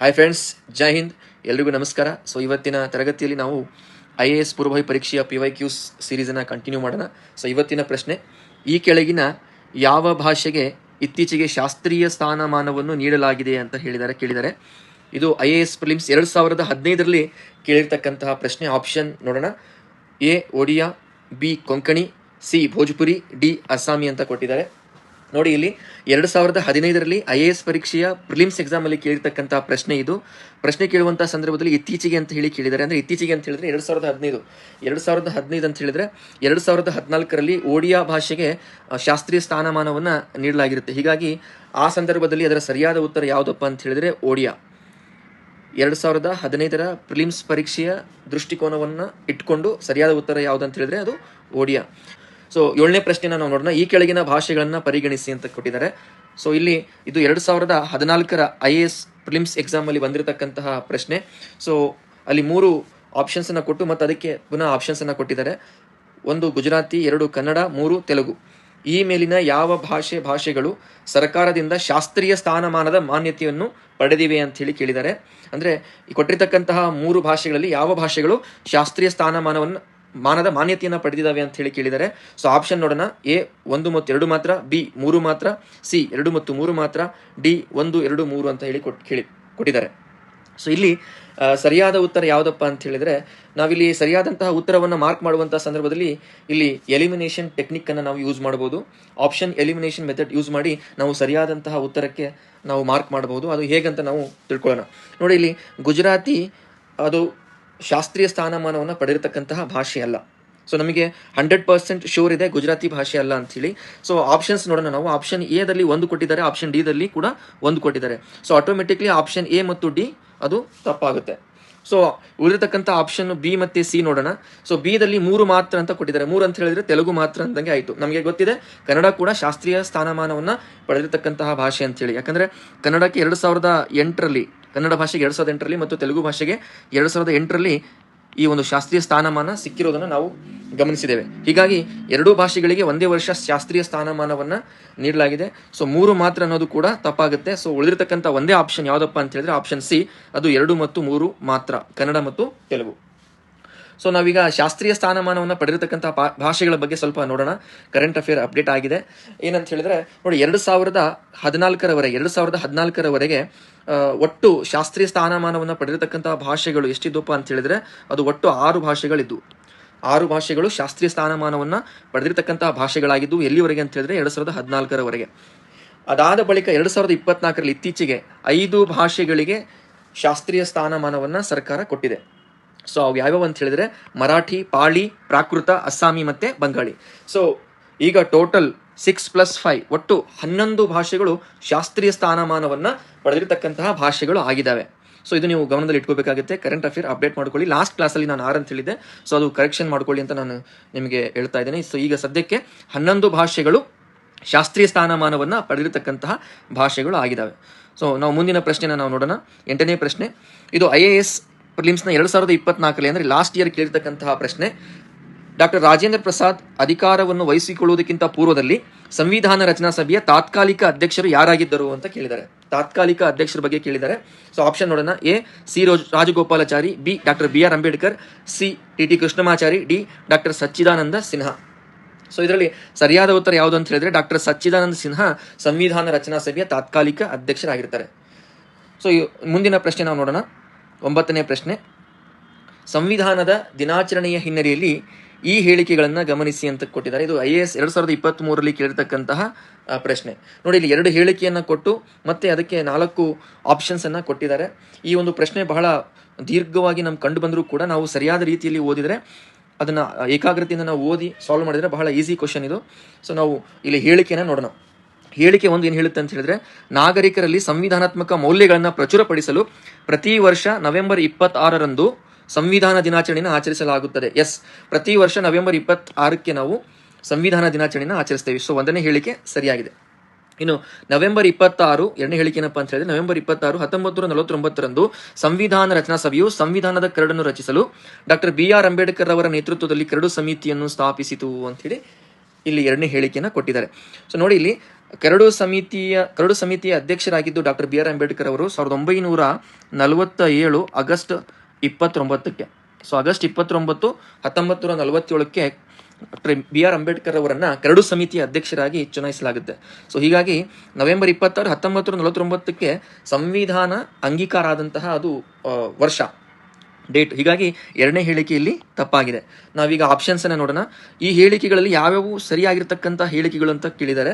Hi friends ಜೈ ಹಿಂದ್ ಎಲ್ರಿಗೂ ನಮಸ್ಕಾರ. So ಇವತ್ತಿನ ತರಗತಿಯಲ್ಲಿ ನಾವು ಐ ಎ ಎಸ್ ಪೂರ್ವಭಾವಿ ಪರೀಕ್ಷೆಯ ಪಿ ವೈ ಕ್ಯೂಸ್ ಸೀರೀಸನ್ನು ಕಂಟಿನ್ಯೂ ಮಾಡೋಣ. ಸೊ ಇವತ್ತಿನ ಪ್ರಶ್ನೆ, ಈ ಕೆಳಗಿನ ಯಾವ ಭಾಷೆಗೆ ಇತ್ತೀಚೆಗೆ ಶಾಸ್ತ್ರೀಯ ಸ್ಥಾನಮಾನವನ್ನು ನೀಡಲಾಗಿದೆ ಅಂತ ಹೇಳಿದ್ದಾರೆ ಕೇಳಿದ್ದಾರೆ ಇದು ಐ ಎ ಎಸ್ ಪ್ರಿಲಿಮ್ಸ್ ಎರಡು ಸಾವಿರದ ಹದಿನೈದರಲ್ಲಿ ಕೇಳಿರ್ತಕ್ಕಂತಹ ಪ್ರಶ್ನೆ. ಆಪ್ಷನ್ ನೋಡೋಣ. A, Odia, B, Konkani, C, Bhojpuri, D, Assami ಅಂತ ಕೊಟ್ಟಿದ್ದಾರೆ. ನೋಡಿ ಇಲ್ಲಿ, ಎರಡು ಸಾವಿರದ ಹದಿನೈದರಲ್ಲಿ ಐ ಎ ಎಸ್ ಪರೀಕ್ಷೆಯ ಪ್ರಿಲಿಮ್ಸ್ ಎಕ್ಸಾಮ್ ಅಲ್ಲಿ ಕೇಳಿರ್ತಕ್ಕಂಥ ಪ್ರಶ್ನೆ ಇದು. ಪ್ರಶ್ನೆ ಕೇಳುವಂಥ ಸಂದರ್ಭದಲ್ಲಿ ಇತ್ತೀಚೆಗೆ ಅಂತ ಹೇಳಿ ಕೇಳಿದ್ದಾರೆ. ಅಂದ್ರೆ ಇತ್ತೀಚೆಗೆ ಅಂತ ಹೇಳಿದ್ರೆ ಎರಡು ಸಾವಿರದ ಹದಿನೈದು. ಎರಡು ಸಾವಿರದ ಹದಿನೈದು ಅಂತ ಹೇಳಿದ್ರೆ ಎರಡು ಸಾವಿರದ ಹದಿನಾಲ್ಕರಲ್ಲಿ ಓಡಿಯಾ ಭಾಷೆಗೆ ಶಾಸ್ತ್ರೀಯ ಸ್ಥಾನಮಾನವನ್ನು ನೀಡಲಾಗಿರುತ್ತೆ. ಹೀಗಾಗಿ ಆ ಸಂದರ್ಭದಲ್ಲಿ ಅದರ ಸರಿಯಾದ ಉತ್ತರ ಯಾವುದಪ್ಪ ಅಂತ ಹೇಳಿದ್ರೆ ಓಡಿಯಾ. ಎರಡು ಸಾವಿರದ ಹದಿನೈದರ ಪ್ರಿಲಿಮ್ಸ್ ಪರೀಕ್ಷೆಯ ದೃಷ್ಟಿಕೋನವನ್ನು ಇಟ್ಕೊಂಡು ಸರಿಯಾದ ಉತ್ತರ ಯಾವುದಂತ ಹೇಳಿದ್ರೆ ಅದು ಓಡಿಯಾ. ಸೊ ಏಳನೇ ಪ್ರಶ್ನೆನ ನಾವು ನೋಡೋಣ. ಈ ಕೆಳಗಿನ ಭಾಷೆಗಳನ್ನು ಪರಿಗಣಿಸಿ ಅಂತ ಕೊಟ್ಟಿದ್ದಾರೆ. ಸೊ ಇಲ್ಲಿ ಇದು ಎರಡು ಸಾವಿರದ ಹದಿನಾಲ್ಕರ ಐ ಎ ಎಸ್ ಪ್ರಿಲಿಮ್ಸ್ ಎಕ್ಸಾಮಲ್ಲಿ ಬಂದಿರತಕ್ಕಂತಹ ಪ್ರಶ್ನೆ. ಸೊ ಅಲ್ಲಿ ಮೂರು ಆಪ್ಷನ್ಸನ್ನು ಕೊಟ್ಟು ಮತ್ತು ಅದಕ್ಕೆ ಪುನಃ ಆಪ್ಷನ್ಸನ್ನು ಕೊಟ್ಟಿದ್ದಾರೆ. ಒಂದು ಗುಜರಾತಿ, ಎರಡು ಕನ್ನಡ, ಮೂರು ತೆಲುಗು. ಈ ಮೇಲಿನ ಯಾವ ಭಾಷೆ ಭಾಷೆಗಳು ಸರ್ಕಾರದಿಂದ ಶಾಸ್ತ್ರೀಯ ಸ್ಥಾನಮಾನದ ಮಾನ್ಯತೆಯನ್ನು ಪಡೆದಿವೆ ಅಂತ ಹೇಳಿ ಕೇಳಿದ್ದಾರೆ. ಅಂದ್ರೆ ಕೊಟ್ಟಿರ್ತಕ್ಕಂತಹ ಮೂರು ಭಾಷೆಗಳಲ್ಲಿ ಯಾವ ಭಾಷೆಗಳು ಶಾಸ್ತ್ರೀಯ ಸ್ಥಾನಮಾನವನ್ನು ಮಾನದ ಮಾನ್ಯತೆಯನ್ನು ಪಡೆದಿದ್ದಾವೆ ಅಂತ ಹೇಳಿ ಕೇಳಿದರೆ. ಸೊ ಆಪ್ಷನ್ ನೋಡೋಣ. ಎ ಒಂದು ಮತ್ತು ಎರಡು ಮಾತ್ರ ಬಿ ಮೂರು ಮಾತ್ರ ಸಿ ಎರಡು ಮತ್ತು ಮೂರು ಮಾತ್ರ ಡಿ ಒಂದು, ಎರಡು, ಮೂರು ಅಂತ ಹೇಳಿ ಕೊಟ್ಟು ಕೇಳಿ, ಕೊಟ್ಟಿದ್ದಾರೆ. ಸೊ ಇಲ್ಲಿ ಸರಿಯಾದ ಉತ್ತರ ಯಾವುದಪ್ಪ ಅಂತ ಹೇಳಿದರೆ, ನಾವಿಲ್ಲಿ ಸರಿಯಾದಂತಹ ಉತ್ತರವನ್ನು ಮಾರ್ಕ್ ಮಾಡುವಂತಹ ಸಂದರ್ಭದಲ್ಲಿ ಇಲ್ಲಿ ಎಲಿಮಿನೇಷನ್ ಟೆಕ್ನಿಕ್ಕನ್ನು ನಾವು ಯೂಸ್ ಮಾಡಬಹುದು. ಆಪ್ಷನ್ ಎಲಿಮಿನೇಷನ್ ಮೆಥಡ್ ಯೂಸ್ ಮಾಡಿ ನಾವು ಸರಿಯಾದಂತಹ ಉತ್ತರಕ್ಕೆ ನಾವು ಮಾರ್ಕ್ ಮಾಡಬಹುದು. ಅದು ಹೇಗಂತ ನಾವು ತಿಳ್ಕೊಳ್ಳೋಣ. ನೋಡಿ, ಇಲ್ಲಿ ಗುಜರಾತಿ ಅದು ಶಾಸ್ತ್ರೀಯ ಸ್ಥಾನಮಾನವನ್ನು ಪಡೆದಿರತಕ್ಕಂತಹ ಭಾಷೆ ಅಲ್ಲ. ಸೊ ನಮಗೆ ಹಂಡ್ರೆಡ್ ಪರ್ಸೆಂಟ್ ಶೂರ್ ಇದೆ ಗುಜರಾತಿ ಭಾಷೆ ಅಲ್ಲ ಅಂತ ಹೇಳಿ ಸೊ ಆಪ್ಷನ್ಸ್ ನೋಡೋಣ ನಾವು. ಆಪ್ಷನ್ ಎ ದಲ್ಲಿ ಒಂದು ಕೊಟ್ಟಿದ್ದಾರೆ ಆಪ್ಷನ್ ಡಿ ದಲ್ಲಿ ಕೂಡ ಒಂದು ಕೊಟ್ಟಿದ್ದಾರೆ. ಸೊ ಆಟೋಮೆಟಿಕ್ಲಿ ಆಪ್ಷನ್ ಎ ಮತ್ತು ಡಿ ಅದು ತಪ್ಪಾಗುತ್ತೆ. ಸೊ ಉಳಿದಿರ್ತಕ್ಕಂಥ ಆಪ್ಷನ್ ಬಿ ಮತ್ತೆ ಸಿ ನೋಡೋಣ. ಸೊ ಬಿ ದಲ್ಲಿ ಮೂರು ಮಾತ್ರ ಅಂತ ಕೊಟ್ಟಿದ್ದಾರೆ. ಮೂರು ಅಂತ ಹೇಳಿದ್ರೆ ತೆಲುಗು ಮಾತ್ರ ಅಂದಂಗೆ ಆಯಿತು. ನಮಗೆ ಗೊತ್ತಿದೆ, ಕನ್ನಡ ಕೂಡ ಶಾಸ್ತ್ರೀಯ ಸ್ಥಾನಮಾನವನ್ನ ಪಡೆದಿರತಕ್ಕಂತಹ ಭಾಷೆ ಅಂತ ಹೇಳಿ ಯಾಕಂದ್ರೆ ಕನ್ನಡಕ್ಕೆ ಎರಡು ಸಾವಿರದ ಎಂಟರಲ್ಲಿ ಕನ್ನಡ ಭಾಷೆಗೆ ಎರಡು ಸಾವಿರದ ಎಂಟರಲ್ಲಿ ಮತ್ತು ತೆಲುಗು ಭಾಷೆಗೆ ಎರಡು ಸಾವಿರದ ಎಂಟರಲ್ಲಿ ಈ ಒಂದು ಶಾಸ್ತ್ರೀಯ ಸ್ಥಾನಮಾನ ಸಿಕ್ಕಿರೋದನ್ನು ನಾವು ಗಮನಿಸಿದ್ದೇವೆ. ಹೀಗಾಗಿ ಎರಡೂ ಭಾಷೆಗಳಿಗೆ ಒಂದೇ ವರ್ಷ ಶಾಸ್ತ್ರೀಯ ಸ್ಥಾನಮಾನವನ್ನು ನೀಡಲಾಗಿದೆ. ಸೊ ಮೂರು ಮಾತ್ರ ಅನ್ನೋದು ಕೂಡ ತಪ್ಪಾಗುತ್ತೆ. ಸೊ ಉಳಿದಿರತಕ್ಕಂಥ ಒಂದೇ ಆಪ್ಷನ್ ಯಾವುದಪ್ಪ ಅಂತ ಹೇಳಿದ್ರೆ ಆಪ್ಷನ್ ಸಿ ಅದು ಎರಡು ಮತ್ತು ಮೂರು ಮಾತ್ರ, ಕನ್ನಡ ಮತ್ತು ತೆಲುಗು. ಸೊ ನಾವೀಗ ಶಾಸ್ತ್ರೀಯ ಸ್ಥಾನಮಾನವನ್ನು ಪಡೆದಿರತಕ್ಕಂಥ ಭಾಷೆಗಳ ಬಗ್ಗೆ ಸ್ವಲ್ಪ ನೋಡೋಣ. ಕರೆಂಟ್ ಅಫೇರ್ ಅಪ್ಡೇಟ್ ಆಗಿದೆ. ಏನಂತ ಹೇಳಿದ್ರೆ, ನೋಡಿ, ಎರಡು ಸಾವಿರದ ಹದಿನಾಲ್ಕರವರೆಗೆ ಎರಡು ಸಾವಿರದ ಹದಿನಾಲ್ಕರವರೆಗೆ ಒಟ್ಟು ಶಾಸ್ತ್ರೀಯ ಸ್ಥಾನಮಾನವನ್ನು ಪಡೆದಿರತಕ್ಕಂತಹ ಭಾಷೆಗಳು ಎಷ್ಟಿದ್ದಪ್ಪ ಅಂತ ಹೇಳಿದ್ರೆ ಅದು ಒಟ್ಟು ಆರು ಭಾಷೆಗಳಿದ್ದು. ಆರು ಭಾಷೆಗಳು ಶಾಸ್ತ್ರೀಯ ಸ್ಥಾನಮಾನವನ್ನು ಪಡೆದಿರತಕ್ಕಂತಹ ಭಾಷೆಗಳಾಗಿದ್ದು ಎಲ್ಲಿವರೆಗೆ ಅಂತ ಹೇಳಿದ್ರೆ ಎರಡು ಸಾವಿರದ ಹದಿನಾಲ್ಕರವರೆಗೆ. ಅದಾದ ಬಳಿಕ ಎರಡು ಸಾವಿರದ ಇಪ್ಪತ್ನಾಲ್ಕರಲ್ಲಿ ಇತ್ತೀಚೆಗೆ ಐದು ಭಾಷೆಗಳಿಗೆ ಶಾಸ್ತ್ರೀಯ ಸ್ಥಾನಮಾನವನ್ನು ಸರ್ಕಾರ ಕೊಟ್ಟಿದೆ. ಸೊ ಅವು ಯಾವ್ಯಾವ ಅಂತ ಹೇಳಿದ್ರೆ ಮರಾಠಿ, ಪಾಳಿ, ಪ್ರಾಕೃತ, ಅಸ್ಸಾಮಿ ಮತ್ತೆ ಬಂಗಾಳಿ. ಸೊ ಈಗ ಟೋಟಲ್ ಸಿಕ್ಸ್ ಪ್ಲಸ್ ಫೈವ್ ಒಟ್ಟು ಹನ್ನೊಂದು ಭಾಷೆಗಳು ಶಾಸ್ತ್ರೀಯ ಸ್ಥಾನಮಾನವನ್ನು ಪಡೆದಿರತಕ್ಕಂತಹ ಭಾಷೆಗಳು ಆಗಿದ್ದಾವೆ. ಸೊ ಇದು ನೀವು ಗಮನದಲ್ಲಿ ಇಟ್ಕೋಬೇಕಾಗುತ್ತೆ. ಕರೆಂಟ್ ಅಫೇರ್ ಅಪ್ಡೇಟ್ ಮಾಡ್ಕೊಳ್ಳಿ. ಲಾಸ್ಟ್ ಕ್ಲಾಸಲ್ಲಿ ನಾನು ಆರು ಅಂತ ಹೇಳಿದ್ದೆ. ಸೊ ಅದು ಕರೆಕ್ಷನ್ ಮಾಡ್ಕೊಳ್ಳಿ ಅಂತ ನಾನು ನಿಮಗೆ ಹೇಳ್ತಾ ಇದ್ದೇನೆ. ಸೊ ಈಗ ಸದ್ಯಕ್ಕೆ ಹನ್ನೊಂದು ಭಾಷೆಗಳು ಶಾಸ್ತ್ರೀಯ ಸ್ಥಾನಮಾನವನ್ನು ಪಡೆದಿರತಕ್ಕಂತಹ ಭಾಷೆಗಳು ಆಗಿದ್ದಾವೆ. ಸೊ ನಾವು ಮುಂದಿನ ಪ್ರಶ್ನೆನ ನಾವು ನೋಡೋಣ. ಎಂಟನೇ ಪ್ರಶ್ನೆ. ಇದು ಐ ಎ ಎಸ್ ಪ್ರಿಲಿಮ್ಸ್ನ ಎರಡು ಸಾವಿರದ ಇಪ್ಪತ್ನಾಲ್ಕರಲ್ಲಿ, ಅಂದರೆ ಲಾಸ್ಟ್ ಇಯರ್ ಕೇಳಿರ್ತಕ್ಕಂತಹ ಪ್ರಶ್ನೆ. ಡಾಕ್ಟರ್ ರಾಜೇಂದ್ರ ಪ್ರಸಾದ್ ಅಧಿಕಾರವನ್ನು ವಹಿಸಿಕೊಳ್ಳುವುದಕ್ಕಿಂತ ಪೂರ್ವದಲ್ಲಿ ಸಂವಿಧಾನ ರಚನಾ ಸಭೆಯ ತಾತ್ಕಾಲಿಕ ಅಧ್ಯಕ್ಷರು ಯಾರಾಗಿದ್ದರು ಅಂತ ಕೇಳಿದ್ದಾರೆ. ತಾತ್ಕಾಲಿಕ ಅಧ್ಯಕ್ಷರ ಬಗ್ಗೆ ಕೇಳಿದ್ದಾರೆ. ಸೊ ಆಪ್ಷನ್ ನೋಡೋಣ. A, C rose, Rajagopalachari, B, doctor B R Ambedkar, C, T T Krishnamachari, D, doctor Sachchidananda Sinha. So ಇದರಲ್ಲಿ ಸರಿಯಾದ ಉತ್ತರ ಯಾವುದು ಅಂತ ಹೇಳಿದ್ರೆ ಡಾಕ್ಟರ್ ಸಚ್ಚಿದಾನಂದ ಸಿನ್ಹಾ ಸಂವಿಧಾನ ರಚನಾ ಸಭೆಯ ತಾತ್ಕಾಲಿಕ ಅಧ್ಯಕ್ಷರಾಗಿರ್ತಾರೆ. ಸೊ ಮುಂದಿನ ಪ್ರಶ್ನೆ ನಾವು ನೋಡೋಣ. ಒಂಬತ್ತನೇ ಪ್ರಶ್ನೆ. ಸಂವಿಧಾನದ ದಿನಾಚರಣೆಯ ಹಿನ್ನೆಲೆಯಲ್ಲಿ ಈ ಹೇಳಿಕೆಗಳನ್ನು ಗಮನಿಸಿ ಅಂತ ಕೊಟ್ಟಿದ್ದಾರೆ. ಇದು ಐ ಎ ಎಸ್ ಎರಡು ಸಾವಿರದ ಇಪ್ಪತ್ತ್ ಮೂರರಲ್ಲಿ ಕೇಳಿರ್ತಕ್ಕಂತಹ ಪ್ರಶ್ನೆ. ನೋಡಿ, ಇಲ್ಲಿ ಎರಡು ಹೇಳಿಕೆಯನ್ನು ಕೊಟ್ಟು ಮತ್ತೆ ಅದಕ್ಕೆ ನಾಲ್ಕು ಆಪ್ಷನ್ಸ್ ಅನ್ನ ಕೊಟ್ಟಿದ್ದಾರೆ. ಈ ಒಂದು ಪ್ರಶ್ನೆ ಬಹಳ ದೀರ್ಘವಾಗಿ ನಮ್ಗೆ ಕಂಡು ಬಂದರೂ ಕೂಡ ನಾವು ಸರಿಯಾದ ರೀತಿಯಲ್ಲಿ ಓದಿದರೆ ಅದನ್ನ, ಏಕಾಗ್ರತೆಯಿಂದ ನಾವು ಓದಿ ಸಾಲ್ವ್ ಮಾಡಿದ್ರೆ ಬಹಳ ಈಸಿ ಕ್ವಶನ್ ಇದು. ಸೊ ನಾವು ಇಲ್ಲಿ ಹೇಳಿಕೆನ ನೋಡೋಣ. ಹೇಳಿಕೆ ಒಂದು ಏನು ಹೇಳುತ್ತೆ ಅಂತ ಹೇಳಿದ್ರೆ, ನಾಗರಿಕರಲ್ಲಿ ಸಂವಿಧಾನಾತ್ಮಕ ಮೌಲ್ಯಗಳನ್ನು ಪ್ರಚುರಪಡಿಸಲು ಪ್ರತಿ ವರ್ಷ ನವೆಂಬರ್ ಇಪ್ಪತ್ತಾರರಂದು ಸಂವಿಧಾನ ದಿನಾಚರಣೆಯನ್ನು ಆಚರಿಸಲಾಗುತ್ತದೆ. ಎಸ್ ಪ್ರತಿ ವರ್ಷ ನವೆಂಬರ್ ಇಪ್ಪತ್ತಾರಕ್ಕೆ ನಾವು ಸಂವಿಧಾನ ದಿನಾಚರಣೆಯನ್ನು ಆಚರಿಸ್ತೇವೆ. ಸೊ ಒಂದನೇ ಹೇಳಿಕೆ ಸರಿಯಾಗಿದೆ. ಇನ್ನು ನವೆಂಬರ್ ಇಪ್ಪತ್ತಾರು, ಎರಡನೇ ಹೇಳಿಕೆ ಏನಪ್ಪಾ ಅಂತ ಹೇಳಿದ್ರೆ, ನವೆಂಬರ್ ಇಪ್ಪತ್ತಾರು, ಹತ್ತೊಂಬತ್ತು ನೂರ ನಲವತ್ತೊಂಬತ್ತರಂದು ಸಂವಿಧಾನ ರಚನಾ ಸಭೆಯು ಸಂವಿಧಾನದ ಕರಡನ್ನು ರಚಿಸಲು ಡಾಕ್ಟರ್ ಬಿ ಆರ್ ಅಂಬೇಡ್ಕರ್ ಅವರ ನೇತೃತ್ವದಲ್ಲಿ ಕರಡು ಸಮಿತಿಯನ್ನು ಸ್ಥಾಪಿಸಿತು ಅಂತ ಹೇಳಿ ಇಲ್ಲಿ ಎರಡನೇ ಹೇಳಿಕೆಯನ್ನು ಕೊಟ್ಟಿದ್ದಾರೆ. ಸೊ ನೋಡಿ ಇಲ್ಲಿ ಕರಡು ಸಮಿತಿಯ ಕರಡು ಸಮಿತಿಯ ಅಧ್ಯಕ್ಷರಾಗಿದ್ದು ಡಾಕ್ಟರ್ ಬಿ ಆರ್ ಅಂಬೇಡ್ಕರ್ ಅವರು ಸಾವಿರದ ಒಂಬೈನೂರ ನಲವತ್ತ ಏಳು ಆಗಸ್ಟ್ ಇಪ್ಪತ್ತೊಂಬತ್ತಕ್ಕೆ. ಸೊ ಆಗಸ್ಟ್ ಇಪ್ಪತ್ತೊಂಬತ್ತು, ಹತ್ತೊಂಬತ್ತು ನೂರ ನಲವತ್ತೇಳಕ್ಕೆ ಡಾಕ್ಟರ್ ಬಿ ಆರ್ ಅಂಬೇಡ್ಕರ್ ಅವರನ್ನ ಕರಡು ಸಮಿತಿಯ ಅಧ್ಯಕ್ಷರಾಗಿ ಚುನಾಯಿಸಲಾಗುತ್ತೆ. ಸೊ ಹೀಗಾಗಿ ನವೆಂಬರ್ ಇಪ್ಪತ್ತಾರು, ಹತ್ತೊಂಬತ್ತು ನೂರ ನಲವತ್ತೊಂಬತ್ತಕ್ಕೆ ಸಂವಿಧಾನ ಅಂಗೀಕಾರ ಆದಂತಹ ಅದು ವರ್ಷ, ಡೇಟ್. ಹೀಗಾಗಿ ಎರಡನೇ ಹೇಳಿಕೆಯಲ್ಲಿ ತಪ್ಪಾಗಿದೆ. ನಾವೀಗ ಆಪ್ಷನ್ಸ್ ಅನ್ನ ನೋಡೋಣ. ಈ ಹೇಳಿಕೆಗಳಲ್ಲಿ ಯಾವ್ಯಾವು ಸರಿಯಾಗಿರ್ತಕ್ಕಂಥ ಹೇಳಿಕೆಗಳು ಅಂತ ಕೇಳಿದ್ದಾರೆ.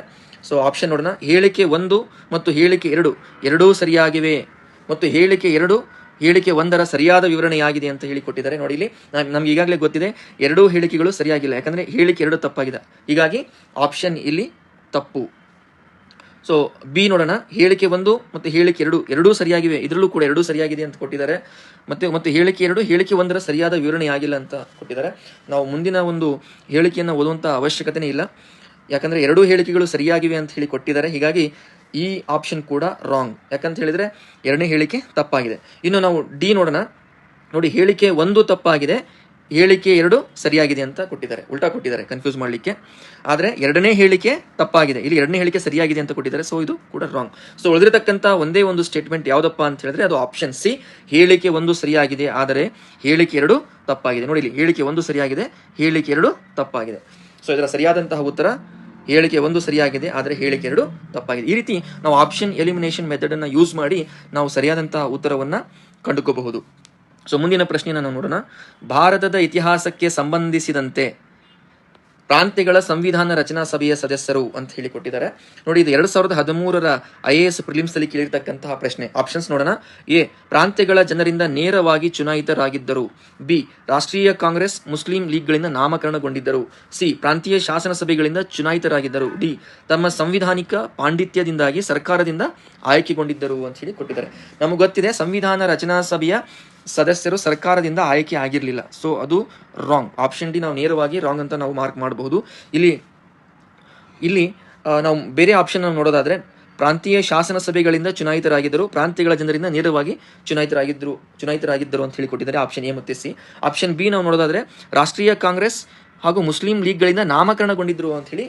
ಸೊ ಆಪ್ಷನ್ ನೋಡೋಣ. ಹೇಳಿಕೆ ಒಂದು ಮತ್ತು ಹೇಳಿಕೆ ಎರಡು. ಎರಡೂ ಸರಿಯಾಗಿವೆ. ಮತ್ತು ಹೇಳಿಕೆ ಎರಡು ಹೇಳಿಕೆ ಒಂದರ ಸರಿಯಾದ ವಿವರಣೆಯಾಗಿದೆ ಅಂತ ಹೇಳಿ ಕೊಟ್ಟಿದ್ದಾರೆ. ನೋಡಿ ಇಲ್ಲಿ ನಮ್ಗೆ ಈಗಾಗಲೇ ಗೊತ್ತಿದೆ, ಎರಡೂ ಹೇಳಿಕೆಗಳು ಸರಿಯಾಗಿಲ್ಲ. ಯಾಕಂದ್ರೆ ಹೇಳಿಕೆ ಎರಡು ತಪ್ಪಾಗಿದೆ. ಹೀಗಾಗಿ ಆಪ್ಷನ್ ಇಲ್ಲಿ ತಪ್ಪು. ಸೊ ಬಿ ನೋಡೋಣ. ಹೇಳಿಕೆ ಒಂದು ಮತ್ತು ಹೇಳಿಕೆ ಎರಡು. ಎರಡೂ ಸರಿಯಾಗಿವೆ. ಇದರಲ್ಲೂ ಕೂಡ ಎರಡೂ ಸರಿಯಾಗಿದೆ ಅಂತ ಕೊಟ್ಟಿದ್ದಾರೆ. ಮತ್ತೆ, ಮತ್ತು ಹೇಳಿಕೆ ಎರಡು, ಹೇಳಿಕೆ ಒಂದರ ಸರಿಯಾದ ವಿವರಣೆ ಆಗಿಲ್ಲ ಅಂತ ಕೊಟ್ಟಿದ್ದಾರೆ. ನಾವು ಮುಂದಿನ ಒಂದು ಹೇಳಿಕೆಯನ್ನು ಓದುವಂಥ ಅವಶ್ಯಕತೆನೇ ಇಲ್ಲ. ಯಾಕಂದ್ರೆ ಎರಡೂ ಹೇಳಿಕೆಗಳು ಸರಿಯಾಗಿವೆ ಅಂತ ಹೇಳಿ ಕೊಟ್ಟಿದ್ದಾರೆ. ಹೀಗಾಗಿ ಈ ಆಪ್ಷನ್ ಕೂಡ ರಾಂಗ್ ಯಾಕಂತ ಹೇಳಿದ್ರೆ ಎರಡನೇ ಹೇಳಿಕೆ ತಪ್ಪಾಗಿದೆ. ಇನ್ನು ನಾವು ಡಿ ನೋಡೋಣ. ನೋಡಿ, ಹೇಳಿಕೆ ಒಂದು ತಪ್ಪಾಗಿದೆ. ಹೇಳಿಕೆ ಎರಡು ಸರಿಯಾಗಿದೆ ಅಂತ ಕೊಟ್ಟಿದ್ದಾರೆ. ಉಲ್ಟಾ ಕೊಟ್ಟಿದ್ದಾರೆ ಕನ್ಫ್ಯೂಸ್ ಮಾಡಲಿಕ್ಕೆ. ಆದರೆ ಎರಡನೇ ಹೇಳಿಕೆ ತಪ್ಪಾಗಿದೆ. ಇಲ್ಲಿ ಎರಡನೇ ಹೇಳಿಕೆ ಸರಿಯಾಗಿದೆ ಅಂತ ಕೊಟ್ಟಿದ್ದಾರೆ. ಸೊ ಇದು ಕೂಡ ರಾಂಗ್ ಸೊ ಉಳಿದಿರತಕ್ಕಂಥ ಒಂದೇ ಒಂದು ಸ್ಟೇಟ್ಮೆಂಟ್ ಯಾವುದಪ್ಪ ಅಂತ ಹೇಳಿದ್ರೆ ಅದು ಆಪ್ಷನ್ ಸಿ ಹೇಳಿಕೆ ಒಂದು ಸರಿಯಾಗಿದೆ, ಆದರೆ ಹೇಳಿಕೆ ಎರಡು ತಪ್ಪಾಗಿದೆ. ನೋಡಿ, ಇಲ್ಲಿ ಹೇಳಿಕೆ ಒಂದು ಸರಿಯಾಗಿದೆ, ಹೇಳಿಕೆ ಎರಡು ತಪ್ಪಾಗಿದೆ. ಸೊ ಇದರ ಸರಿಯಾದಂತಹ ಉತ್ತರ ಹೇಳಿಕೆ ಒಂದು ಸರಿಯಾಗಿದೆ, ಆದರೆ ಹೇಳಿಕೆ ಎರಡು ತಪ್ಪಾಗಿದೆ. ಈ ರೀತಿ ನಾವು ಆಪ್ಷನ್ ಎಲಿಮಿನೇಷನ್ ಮೆಥಡ್ ಅನ್ನು ಯೂಸ್ ಮಾಡಿ ನಾವು ಸರಿಯಾದಂತಹ ಉತ್ತರವನ್ನು ಕಂಡುಕೋಬಹುದು. ಸೊ ಮುಂದಿನ ಪ್ರಶ್ನೆಯನ್ನು ನಾವು ನೋಡೋಣ. ಭಾರತದ ಇತಿಹಾಸಕ್ಕೆ ಸಂಬಂಧಿಸಿದಂತೆ ಪ್ರಾಂತ್ಯಗಳ ಸಂವಿಧಾನ ರಚನಾ ಸಭೆಯ ಸದಸ್ಯರು ಅಂತ ಹೇಳಿ ಕೊಟ್ಟಿದ್ದಾರೆ ನೋಡಿ, ಇದು ಎರಡ್ ಸಾವಿರದ ಹದಿಮೂರರ ಐ ಎ ಎಸ್ ಪ್ರಿಲಿಮ್ಸ್ ಅಲ್ಲಿ ಕೇಳಿರ್ತಕ್ಕಂತಹ ಪ್ರಶ್ನೆ. ಆಪ್ಷನ್ಸ್ ನೋಡೋಣ. ಎ ಪ್ರಾಂತ್ಯಗಳ ಜನರಿಂದ ನೇರವಾಗಿ ಚುನಾಯಿತರಾಗಿದ್ದರು. ಬಿ, ರಾಷ್ಟ್ರೀಯ ಕಾಂಗ್ರೆಸ್, ಮುಸ್ಲಿಂ ಲೀಗ್ಗಳಿಂದ ನಾಮಕರಣಗೊಂಡಿದ್ದರು. ಸಿ, ಪ್ರಾಂತೀಯ ಶಾಸನ ಸಭೆಗಳಿಂದ ಚುನಾಯಿತರಾಗಿದ್ದರು. ಡಿ, ತಮ್ಮ ಸಂವಿಧಾನಿಕ ಪಾಂಡಿತ್ಯದಿಂದಾಗಿ ಸರ್ಕಾರದಿಂದ ಆಯ್ಕೆಗೊಂಡಿದ್ದರು ಅಂತ ಹೇಳಿ ಕೊಟ್ಟಿದ್ದಾರೆ. ನಮಗೆ ಗೊತ್ತಿದೆ, ಸಂವಿಧಾನ ರಚನಾ ಸಭೆಯ ಸದಸ್ಯರು ಸರ್ಕಾರದಿಂದ ಆಯ್ಕೆ ಆಗಿರಲಿಲ್ಲ. ಸೊ ಅದು ರಾಂಗ್ ಆಪ್ಷನ್ ಡಿ ನಾವು ನೇರವಾಗಿ ರಾಂಗ್ ಅಂತ ನಾವು ಮಾರ್ಕ್ ಮಾಡಬಹುದು. ಇಲ್ಲಿ ಇಲ್ಲಿ ನಾವು ಬೇರೆ ಆಪ್ಷನ್ ನೋಡೋದಾದ್ರೆ, ಪ್ರಾಂತೀಯ ಶಾಸನ ಸಭೆಗಳಿಂದ ಚುನಾಯಿತರಾಗಿದ್ದರು. ಪ್ರಾಂತ್ಯಗಳ ಜನರಿಂದ ನೇರವಾಗಿ ಚುನಾಯಿತರಾಗಿದ್ದರು ಚುನಾಯಿತರಾಗಿದ್ದರು ಅಂತ ಹೇಳಿಕೊಟ್ಟಿದ್ದಾರೆ ಆಪ್ಷನ್ ಎ ಮತ್ತು ಸಿ ಆಪ್ಷನ್ ಬಿ ನಾವು ನೋಡೋದಾದ್ರೆ, ರಾಷ್ಟ್ರೀಯ ಕಾಂಗ್ರೆಸ್ ಹಾಗೂ ಮುಸ್ಲಿಂ ಲೀಗ್ಗಳಿಂದ ನಾಮಕರಣಗೊಂಡಿದ್ರು ಅಂತ ಹೇಳಿ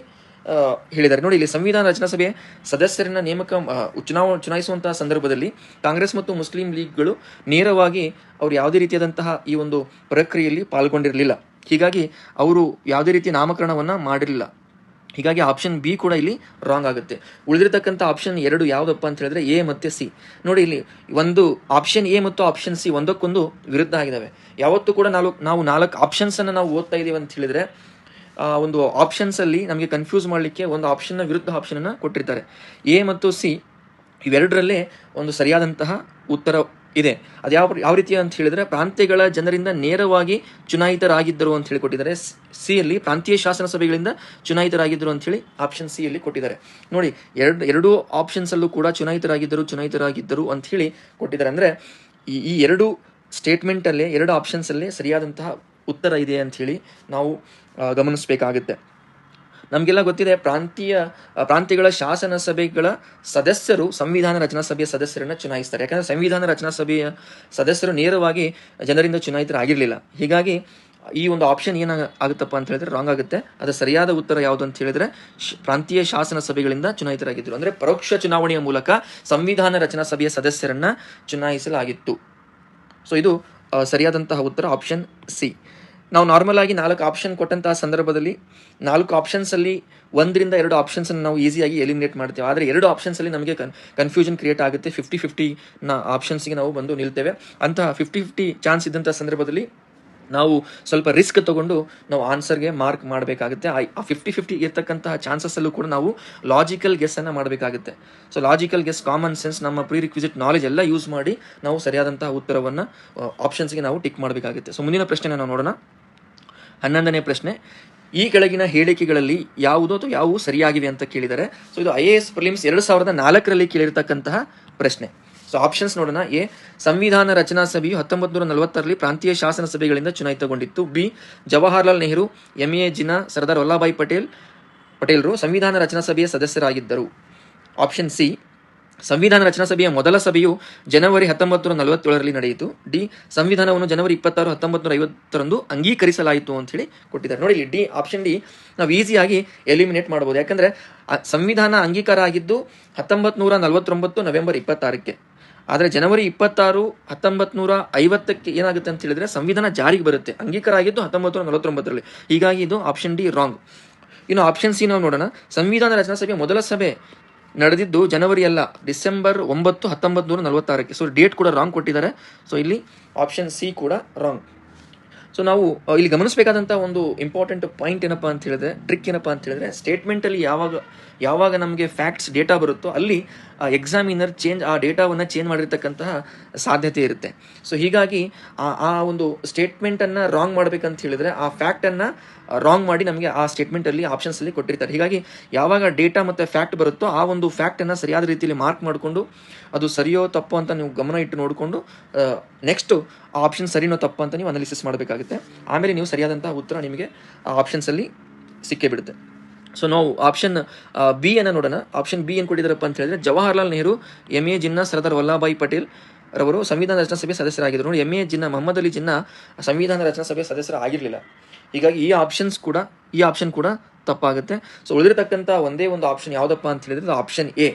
ಹೇಳಿದ್ದಾರೆ. ನೋಡಿ, ಇಲ್ಲಿ ಸಂವಿಧಾನ ರಚನಾ ಸಭೆ ಸದಸ್ಯರನ್ನ ನೇಮಕ ಚುನಾವಣೆ ಚುನಾವ ಚುನಾಯಿಸುವಂತಹ ಸಂದರ್ಭದಲ್ಲಿ ಕಾಂಗ್ರೆಸ್ ಮತ್ತು ಮುಸ್ಲಿಂ ಲೀಗ್ಗಳು ನೇರವಾಗಿ ಅವರು ಯಾವುದೇ ರೀತಿಯಾದಂತಹ ಈ ಒಂದು ಪ್ರಕ್ರಿಯೆಯಲ್ಲಿ ಪಾಲ್ಗೊಂಡಿರಲಿಲ್ಲ. ಹೀಗಾಗಿ ಅವರು ಯಾವುದೇ ರೀತಿಯ ನಾಮಕರಣವನ್ನ ಮಾಡಿರಲಿಲ್ಲ. ಹೀಗಾಗಿ ಆಪ್ಷನ್ ಬಿ ಕೂಡ ಇಲ್ಲಿ ರಾಂಗ್ ಆಗುತ್ತೆ. ಉಳಿದಿರತಕ್ಕಂಥ ಆಪ್ಷನ್ ಎರಡು ಯಾವುದಪ್ಪ ಅಂತ ಹೇಳಿದ್ರೆ ಎ ಮತ್ತು ಸಿ. ನೋಡಿ, ಇಲ್ಲಿ ಒಂದು ಆಪ್ಷನ್ ಎ ಮತ್ತು ಆಪ್ಷನ್ ಸಿ ಒಂದಕ್ಕೊಂದು ವಿರುದ್ಧ ಆಗಿದ್ದಾವೆ ಯಾವತ್ತೂ ಕೂಡ ನಾವು ನಾವು ನಾಲ್ಕು ಆಪ್ಷನ್ಸ್ ಅನ್ನ ನಾವು ಓದ್ತಾ ಇದ್ದೀವಿ ಅಂತ ಹೇಳಿದ್ರೆ ಒಂದು ಆಪ್ಷನ್ಸ್ ಅಲ್ಲಿ ನಮಗೆ ಕನ್ಫ್ಯೂಸ್ ಮಾಡಲಿಕ್ಕೆ ಒಂದು ಆಪ್ಷನ್ ವಿರುದ್ಧ ಆಪ್ಷನ್ ಅನ್ನ ಕೊಟ್ಟಿರ್ತಾರೆ. ಎ ಮತ್ತು ಸಿ ಇವೆರಡರಲ್ಲೇ ಒಂದು ಸರಿಯಾದಂತಹ ಉತ್ತರ ಇದೆ. ಅದು ಯಾವ ಯಾವ ರೀತಿ ಅಂತ ಹೇಳಿದ್ರೆ ಪ್ರಾಂತ್ಯಗಳ ಜನರಿಂದ ನೇರವಾಗಿ ಚುನಾಯಿತರಾಗಿದ್ದರು ಅಂತ ಹೇಳಿ ಕೊಟ್ಟಿದ್ದಾರೆ. ಸಿ ಅಲ್ಲಿ ಪ್ರಾಂತೀಯ ಶಾಸನ ಸಭೆಗಳಿಂದ ಚುನಾಯಿತರಾಗಿದ್ದರು ಅಂತ ಹೇಳಿ ಆಪ್ಷನ್ ಸಿ ಅಲ್ಲಿ ಕೊಟ್ಟಿದ್ದಾರೆ. ನೋಡಿ ಎರಡು ಎರಡೂ ಆಪ್ಷನ್ಸ್ ಅಲ್ಲೂ ಕೂಡ ಚುನಾಯಿತರಾಗಿದ್ದರು ಚುನಾಯಿತರಾಗಿದ್ದರು ಅಂತ ಹೇಳಿ ಕೊಟ್ಟಿದ್ದಾರೆ. ಅಂದ್ರೆ ಈ ಎರಡು ಸ್ಟೇಟ್ಮೆಂಟ್ ಅಲ್ಲೇ ಎರಡು ಆಪ್ಷನ್ಸ್ ಅಲ್ಲೇ ಸರಿಯಾದಂತಹ ಉತ್ತರ ಇದೆ ಅಂತ ಹೇಳಿ ನಾವು ಆ, ಗಮನಿಸಬೇಕಾಗುತ್ತೆ. ನಮಗೆಲ್ಲ ಗೊತ್ತಿದೆ ಪ್ರಾಂತೀಯ ಪ್ರಾಂತ್ಯಗಳ ಶಾಸನ ಸಭೆಗಳ ಸದಸ್ಯರು ಸಂವಿಧಾನ ರಚನಾ ಸಭೆಯ ಸದಸ್ಯರನ್ನು ಚುನಾಯಿಸ್ತಾರೆ. ಯಾಕಂದರೆ ಸಂವಿಧಾನ ರಚನಾ ಸಭೆಯ ಸದಸ್ಯರು ನೇರವಾಗಿ ಜನರಿಂದ ಚುನಾಯಿತರಾಗಿರಲಿಲ್ಲ. ಹೀಗಾಗಿ ಈ ಒಂದು ಆಪ್ಷನ್ ಏನ ಆಗುತ್ತಪ್ಪ ಅಂತ ಹೇಳಿದ್ರೆ ರಾಂಗ್ ಆಗುತ್ತೆ. ಅದರ ಸರಿಯಾದ ಉತ್ತರ ಯಾವುದು ಅಂತ ಹೇಳಿದ್ರೆ ಪ್ರಾಂತೀಯ ಶಾಸನ ಸಭೆಗಳಿಂದ ಚುನಾಯಿತರಾಗಿದ್ದರು ಅಂದರೆ ಪರೋಕ್ಷ ಚುನಾವಣೆಯ ಮೂಲಕ ಸಂವಿಧಾನ ರಚನಾ ಸಭೆಯ ಸದಸ್ಯರನ್ನು ಚುನಾಯಿಸಲಾಗಿತ್ತು. ಸೊ ಇದು ಸರಿಯಾದಂತಹ ಉತ್ತರ ಆಪ್ಷನ್ ಸಿ ನಾವು ನಾರ್ಮಲ್ ಆಗಿ ನಾಲ್ಕು ಆಪ್ಷನ್ ಕೊಟ್ಟಂತಹ ಸಂದರ್ಭದಲ್ಲಿ ನಾಲ್ಕು ಆಪ್ಷನ್ಸ್ ಅಲ್ಲಿ ಒಂದರಿಂದ ಎರಡು ಆಪ್ಷನ್ಸ್ ಅನ್ನು ನಾವು ಈಸಿಯಾಗಿ ಎಲಿಮಿನೇಟ್ ಮಾಡ್ತೇವೆ. ಆದರೆ ಎರಡು ಆಪ್ಷನ್ಸ್ ಅಲ್ಲಿ ನಮಗೆ ಕನ್ಫ್ಯೂಷನ್ ಕ್ರಿಯೇಟ್ ಆಗುತ್ತೆ. ಫಿಫ್ಟಿ ಫಿಫ್ಟಿ ನ ಆಪ್ಷನ್ಸ್ಗೆ ನಾವು ಬಂದು ನಿಲ್ತೇವೆ. ಅಂತಹ ಫಿಫ್ಟಿ ಫಿಫ್ಟಿ ಚಾನ್ಸ್ ಇದ್ದಂಥ ಸಂದರ್ಭದಲ್ಲಿ ನಾವು ಸ್ವಲ್ಪ ರಿಸ್ಕ್ ತಗೊಂಡು ನಾವು ಆನ್ಸರ್ಗೆ ಮಾರ್ಕ್ ಮಾಡಬೇಕಾಗುತ್ತೆ. ಆ ಫಿಫ್ಟಿ ಫಿಫ್ಟಿ ಇರ್ತಕ್ಕಂತಹ ಚಾನ್ಸಸ್ ಅಲ್ಲೂ ಕೂಡ ನಾವು ಲಾಜಿಕಲ್ ಗೆಸ್ ಅನ್ನ ಮಾಡಬೇಕಾಗುತ್ತೆ. So logical guess common sense ನಮ್ಮ ಪ್ರೀ ರಿಕ್ವಿಸಿಟ್ ನಾಲೆಜ್ ಎಲ್ಲ ಯೂಸ್ ಮಾಡಿ ನಾವು ಸರಿಯಾದಂತಹ ಉತ್ತರವನ್ನು ಆಪ್ಷನ್ಸ್ಗೆ ನಾವು ಟಿಕ್ ಮಾಡಬೇಕಾಗುತ್ತೆ. ಸೊ ಮುಂದಿನ ಪ್ರಶ್ನೆ ನಾವು ನೋಡೋಣ. ಹನ್ನೊಂದನೇ ಪ್ರಶ್ನೆ, ಈ ಕೆಳಗಿನ ಹೇಳಿಕೆಗಳಲ್ಲಿ ಯಾವುದು ಅಥವಾ ಯಾವುವು ಸರಿಯಾಗಿವೆ ಅಂತ ಕೇಳಿದ್ದಾರೆ ಸೊ ಇದು ಐ ಎ ಎಸ್ ಪ್ರಿಲಿಮ್ಸ್ ಎರಡು ಸಾವಿರದ ನಾಲ್ಕರಲ್ಲಿ ಕೇಳಿರ್ತಕ್ಕಂತಹ ಪ್ರಶ್ನೆ. ಸೊ ಆಪ್ಷನ್ಸ್ ನೋಡೋಣ. ಎ, ಸಂವಿಧಾನ ರಚನಾ ಸಭೆಯು ಹತ್ತೊಂಬತ್ತು ನೂರ ನಲವತ್ತರಲ್ಲಿ ಪ್ರಾಂತೀಯ ಶಾಸನ ಸಭೆಗಳಿಂದ ಚುನಾಯಿತಗೊಂಡಿತ್ತು. B, Jawaharlal Nehru, M A Jinnah, Sardar Vallabhbhai Patel, ಪಟೇಲ್ರು ಸಂವಿಧಾನ ರಚನಾ ಸಭೆಯ ಸದಸ್ಯರಾಗಿದ್ದರು. ಆಪ್ಷನ್ ಸಿ ಸಂವಿಧಾನ ರಚನಾ ಸಭೆಯ ಮೊದಲ ಸಭೆಯು ಜನವರಿ ಹತ್ತೊಂಬತ್ತು ನೂರ ನಲವತ್ತೇಳರಲ್ಲಿ ನಡೆಯಿತು. ಡಿ, ಸಂವಿಧಾನವನ್ನು ಜನವರಿ ಇಪ್ಪತ್ತಾರು ಹತ್ತೊಂಬತ್ತು ನೂರ ಐವತ್ತರಂದು ಅಂಗೀಕರಿಸಲಾಯಿತು ಅಂತ ಹೇಳಿ ಕೊಟ್ಟಿದ್ದಾರೆ. ನೋಡಿ, ಇಲ್ಲಿ ಡಿ ಆಪ್ಷನ್ ಡಿ ನಾವು ಈಸಿಯಾಗಿ ಎಲಿಮಿನೇಟ್ ಮಾಡಬಹುದು. ಯಾಕಂದ್ರೆ ಸಂವಿಧಾನ ಅಂಗೀಕಾರ ಆಗಿದ್ದು ಹತ್ತೊಂಬತ್ತು ನೂರ ನಲವತ್ತೊಂಬತ್ತು ನವೆಂಬರ್ ಇಪ್ಪತ್ತಾರಕ್ಕೆ. ಆದರೆ ಜನವರಿ ಇಪ್ಪತ್ತಾರು ಹತ್ತೊಂಬತ್ತು ನೂರ ಐವತ್ತಕ್ಕೆ ಏನಾಗುತ್ತೆ ಅಂತ ಹೇಳಿದ್ರೆ ಸಂವಿಧಾನ ಜಾರಿಗೆ ಬರುತ್ತೆ. ಅಂಗೀಕಾರ ಆಗಿದ್ದು ಹತ್ತೊಂಬತ್ತು ನೂರ ನಲವತ್ತೊಂಬತ್ತರಲ್ಲಿ. ಹೀಗಾಗಿ ಇದು ಆಪ್ಷನ್ ಡಿ ರಾಂಗ್ ಇನ್ನು ಆಪ್ಷನ್ ಸಿ ನಾವು ನೋಡೋಣ. ಸಂವಿಧಾನ ರಚನಾ ಸಭೆಯ ಮೊದಲ ಸಭೆ ನಡೆದಿದ್ದು ಜನವರಿ ಅಲ್ಲ, ಡಿಸೆಂಬರ್ ಒಂಬತ್ತು ಹತ್ತೊಂಬತ್ತು ನೂರ ನಲವತ್ತಾರಕ್ಕೆ. ಸೊ ಡೇಟ್ ಕೂಡ ರಾಂಗ್ ಕೊಟ್ಟಿದ್ದಾರೆ. ಸೊ ಇಲ್ಲಿ ಆಪ್ಷನ್ ಸಿ ಕೂಡ ರಾಂಗ್ ಸೊ ನಾವು ಇಲ್ಲಿ ಗಮನಿಸಬೇಕಾದಂಥ ಒಂದು ಇಂಪಾರ್ಟೆಂಟ್ ಪಾಯಿಂಟ್ ಏನಪ್ಪ ಅಂತ ಹೇಳಿದ್ರೆ ಟ್ರಿಕ್ ಏನಪ್ಪ ಅಂತ ಹೇಳಿದ್ರೆ ಸ್ಟೇಟ್ಮೆಂಟಲ್ಲಿ ಯಾವಾಗ ಯಾವಾಗ ನಮಗೆ ಫ್ಯಾಕ್ಟ್ಸ್ ಡೇಟಾ ಬರುತ್ತೋ ಅಲ್ಲಿ ಎಕ್ಸಾಮಿನರ್ ಚೇಂಜ್ ಆ ಡೇಟಾವನ್ನು ಚೇಂಜ್ ಮಾಡಿರ್ತಕ್ಕಂತಹ ಸಾಧ್ಯತೆ ಇರುತ್ತೆ. ಸೊ ಹೀಗಾಗಿ ಆ ಆ ಒಂದು ಸ್ಟೇಟ್ಮೆಂಟನ್ನು ರಾಂಗ್ ಮಾಡಬೇಕಂತ ಹೇಳಿದ್ರೆ ಆ ಫ್ಯಾಕ್ಟನ್ನು ರಾಂಗ್ ಮಾಡಿ ನಮಗೆ ಆ ಸ್ಟೇಟ್ಮೆಂಟಲ್ಲಿ ಆಪ್ಷನ್ಸಲ್ಲಿ ಕೊಟ್ಟಿರ್ತಾರೆ. ಹೀಗಾಗಿ ಯಾವಾಗ ಡೇಟಾ ಮತ್ತು ಫ್ಯಾಕ್ಟ್ ಬರುತ್ತೋ ಆ ಒಂದು ಫ್ಯಾಕ್ಟನ್ನು ಸರಿಯಾದ ರೀತಿಯಲ್ಲಿ ಮಾರ್ಕ್ ಮಾಡಿಕೊಂಡು ಅದು ಸರಿಯೋ ತಪ್ಪೋ ಅಂತ ನೀವು ಗಮನ ಇಟ್ಟು ನೋಡಿಕೊಂಡು ನೆಕ್ಸ್ಟು ಆ ಆಪ್ಷನ್ ಸರಿನೋ ತಪ್ಪು ಅಂತ ನೀವು ಅನಾಲಿಸಿಸ್ ಮಾಡಬೇಕಾಗುತ್ತೆ. ಆಮೇಲೆ ನೀವು ಸರಿಯಾದಂತಹ ಉತ್ತರ ನಿಮಗೆ ಆ ಆಪ್ಷನ್ಸಲ್ಲಿ ಸಿಕ್ಕೇ ಬಿಡುತ್ತೆ ಸೊ ನಾವು ಆಪ್ಷನ್ ಬಿ ಅನ್ನು ನೋಡೋಣ. ಆಪ್ಷನ್ ಬಿ ಏನು ಕೊಟ್ಟಿದ್ದಾರಪ್ಪ ಅಂತ ಹೇಳಿದ್ರೆ, ಜವಾಹರ್ಲಾಲ್ ನೆಹರು ಎಂ ಎ ಜಿನ್ನ ಸರ್ದಾರ್ ವಲ್ಲಭಾಯಿ ಪಟೇಲ್ ರವರು ಸಂವಿಧಾನ ರಚನಾ ಸಭೆ ಸದಸ್ಯರಾಗಿದ್ದರು. ನೋಡಿ ಎಂ ಎ ಜಿನ್ನ ಮೊಹಮ್ಮದ್ ಅಲಿ ಜಿನ್ನಾ ಸಂವಿಧಾನ ರಚನಾ ಸಭೆ ಸದಸ್ಯರಾಗಿರಲಿಲ್ಲ ಹೀಗಾಗಿ ಈ ಆಪ್ಷನ್ಸ್ ಕೂಡ, ಈ ಆಪ್ಷನ್ ಕೂಡ ತಪ್ಪಾಗುತ್ತೆ. ಸೊ ಉಳಿದಿರತಕ್ಕಂಥ ಒಂದೇ ಒಂದು ಆಪ್ಷನ್ ಯಾವುದಪ್ಪ ಅಂತ ಹೇಳಿದ್ರೆ ಆಪ್ಷನ್ ಎ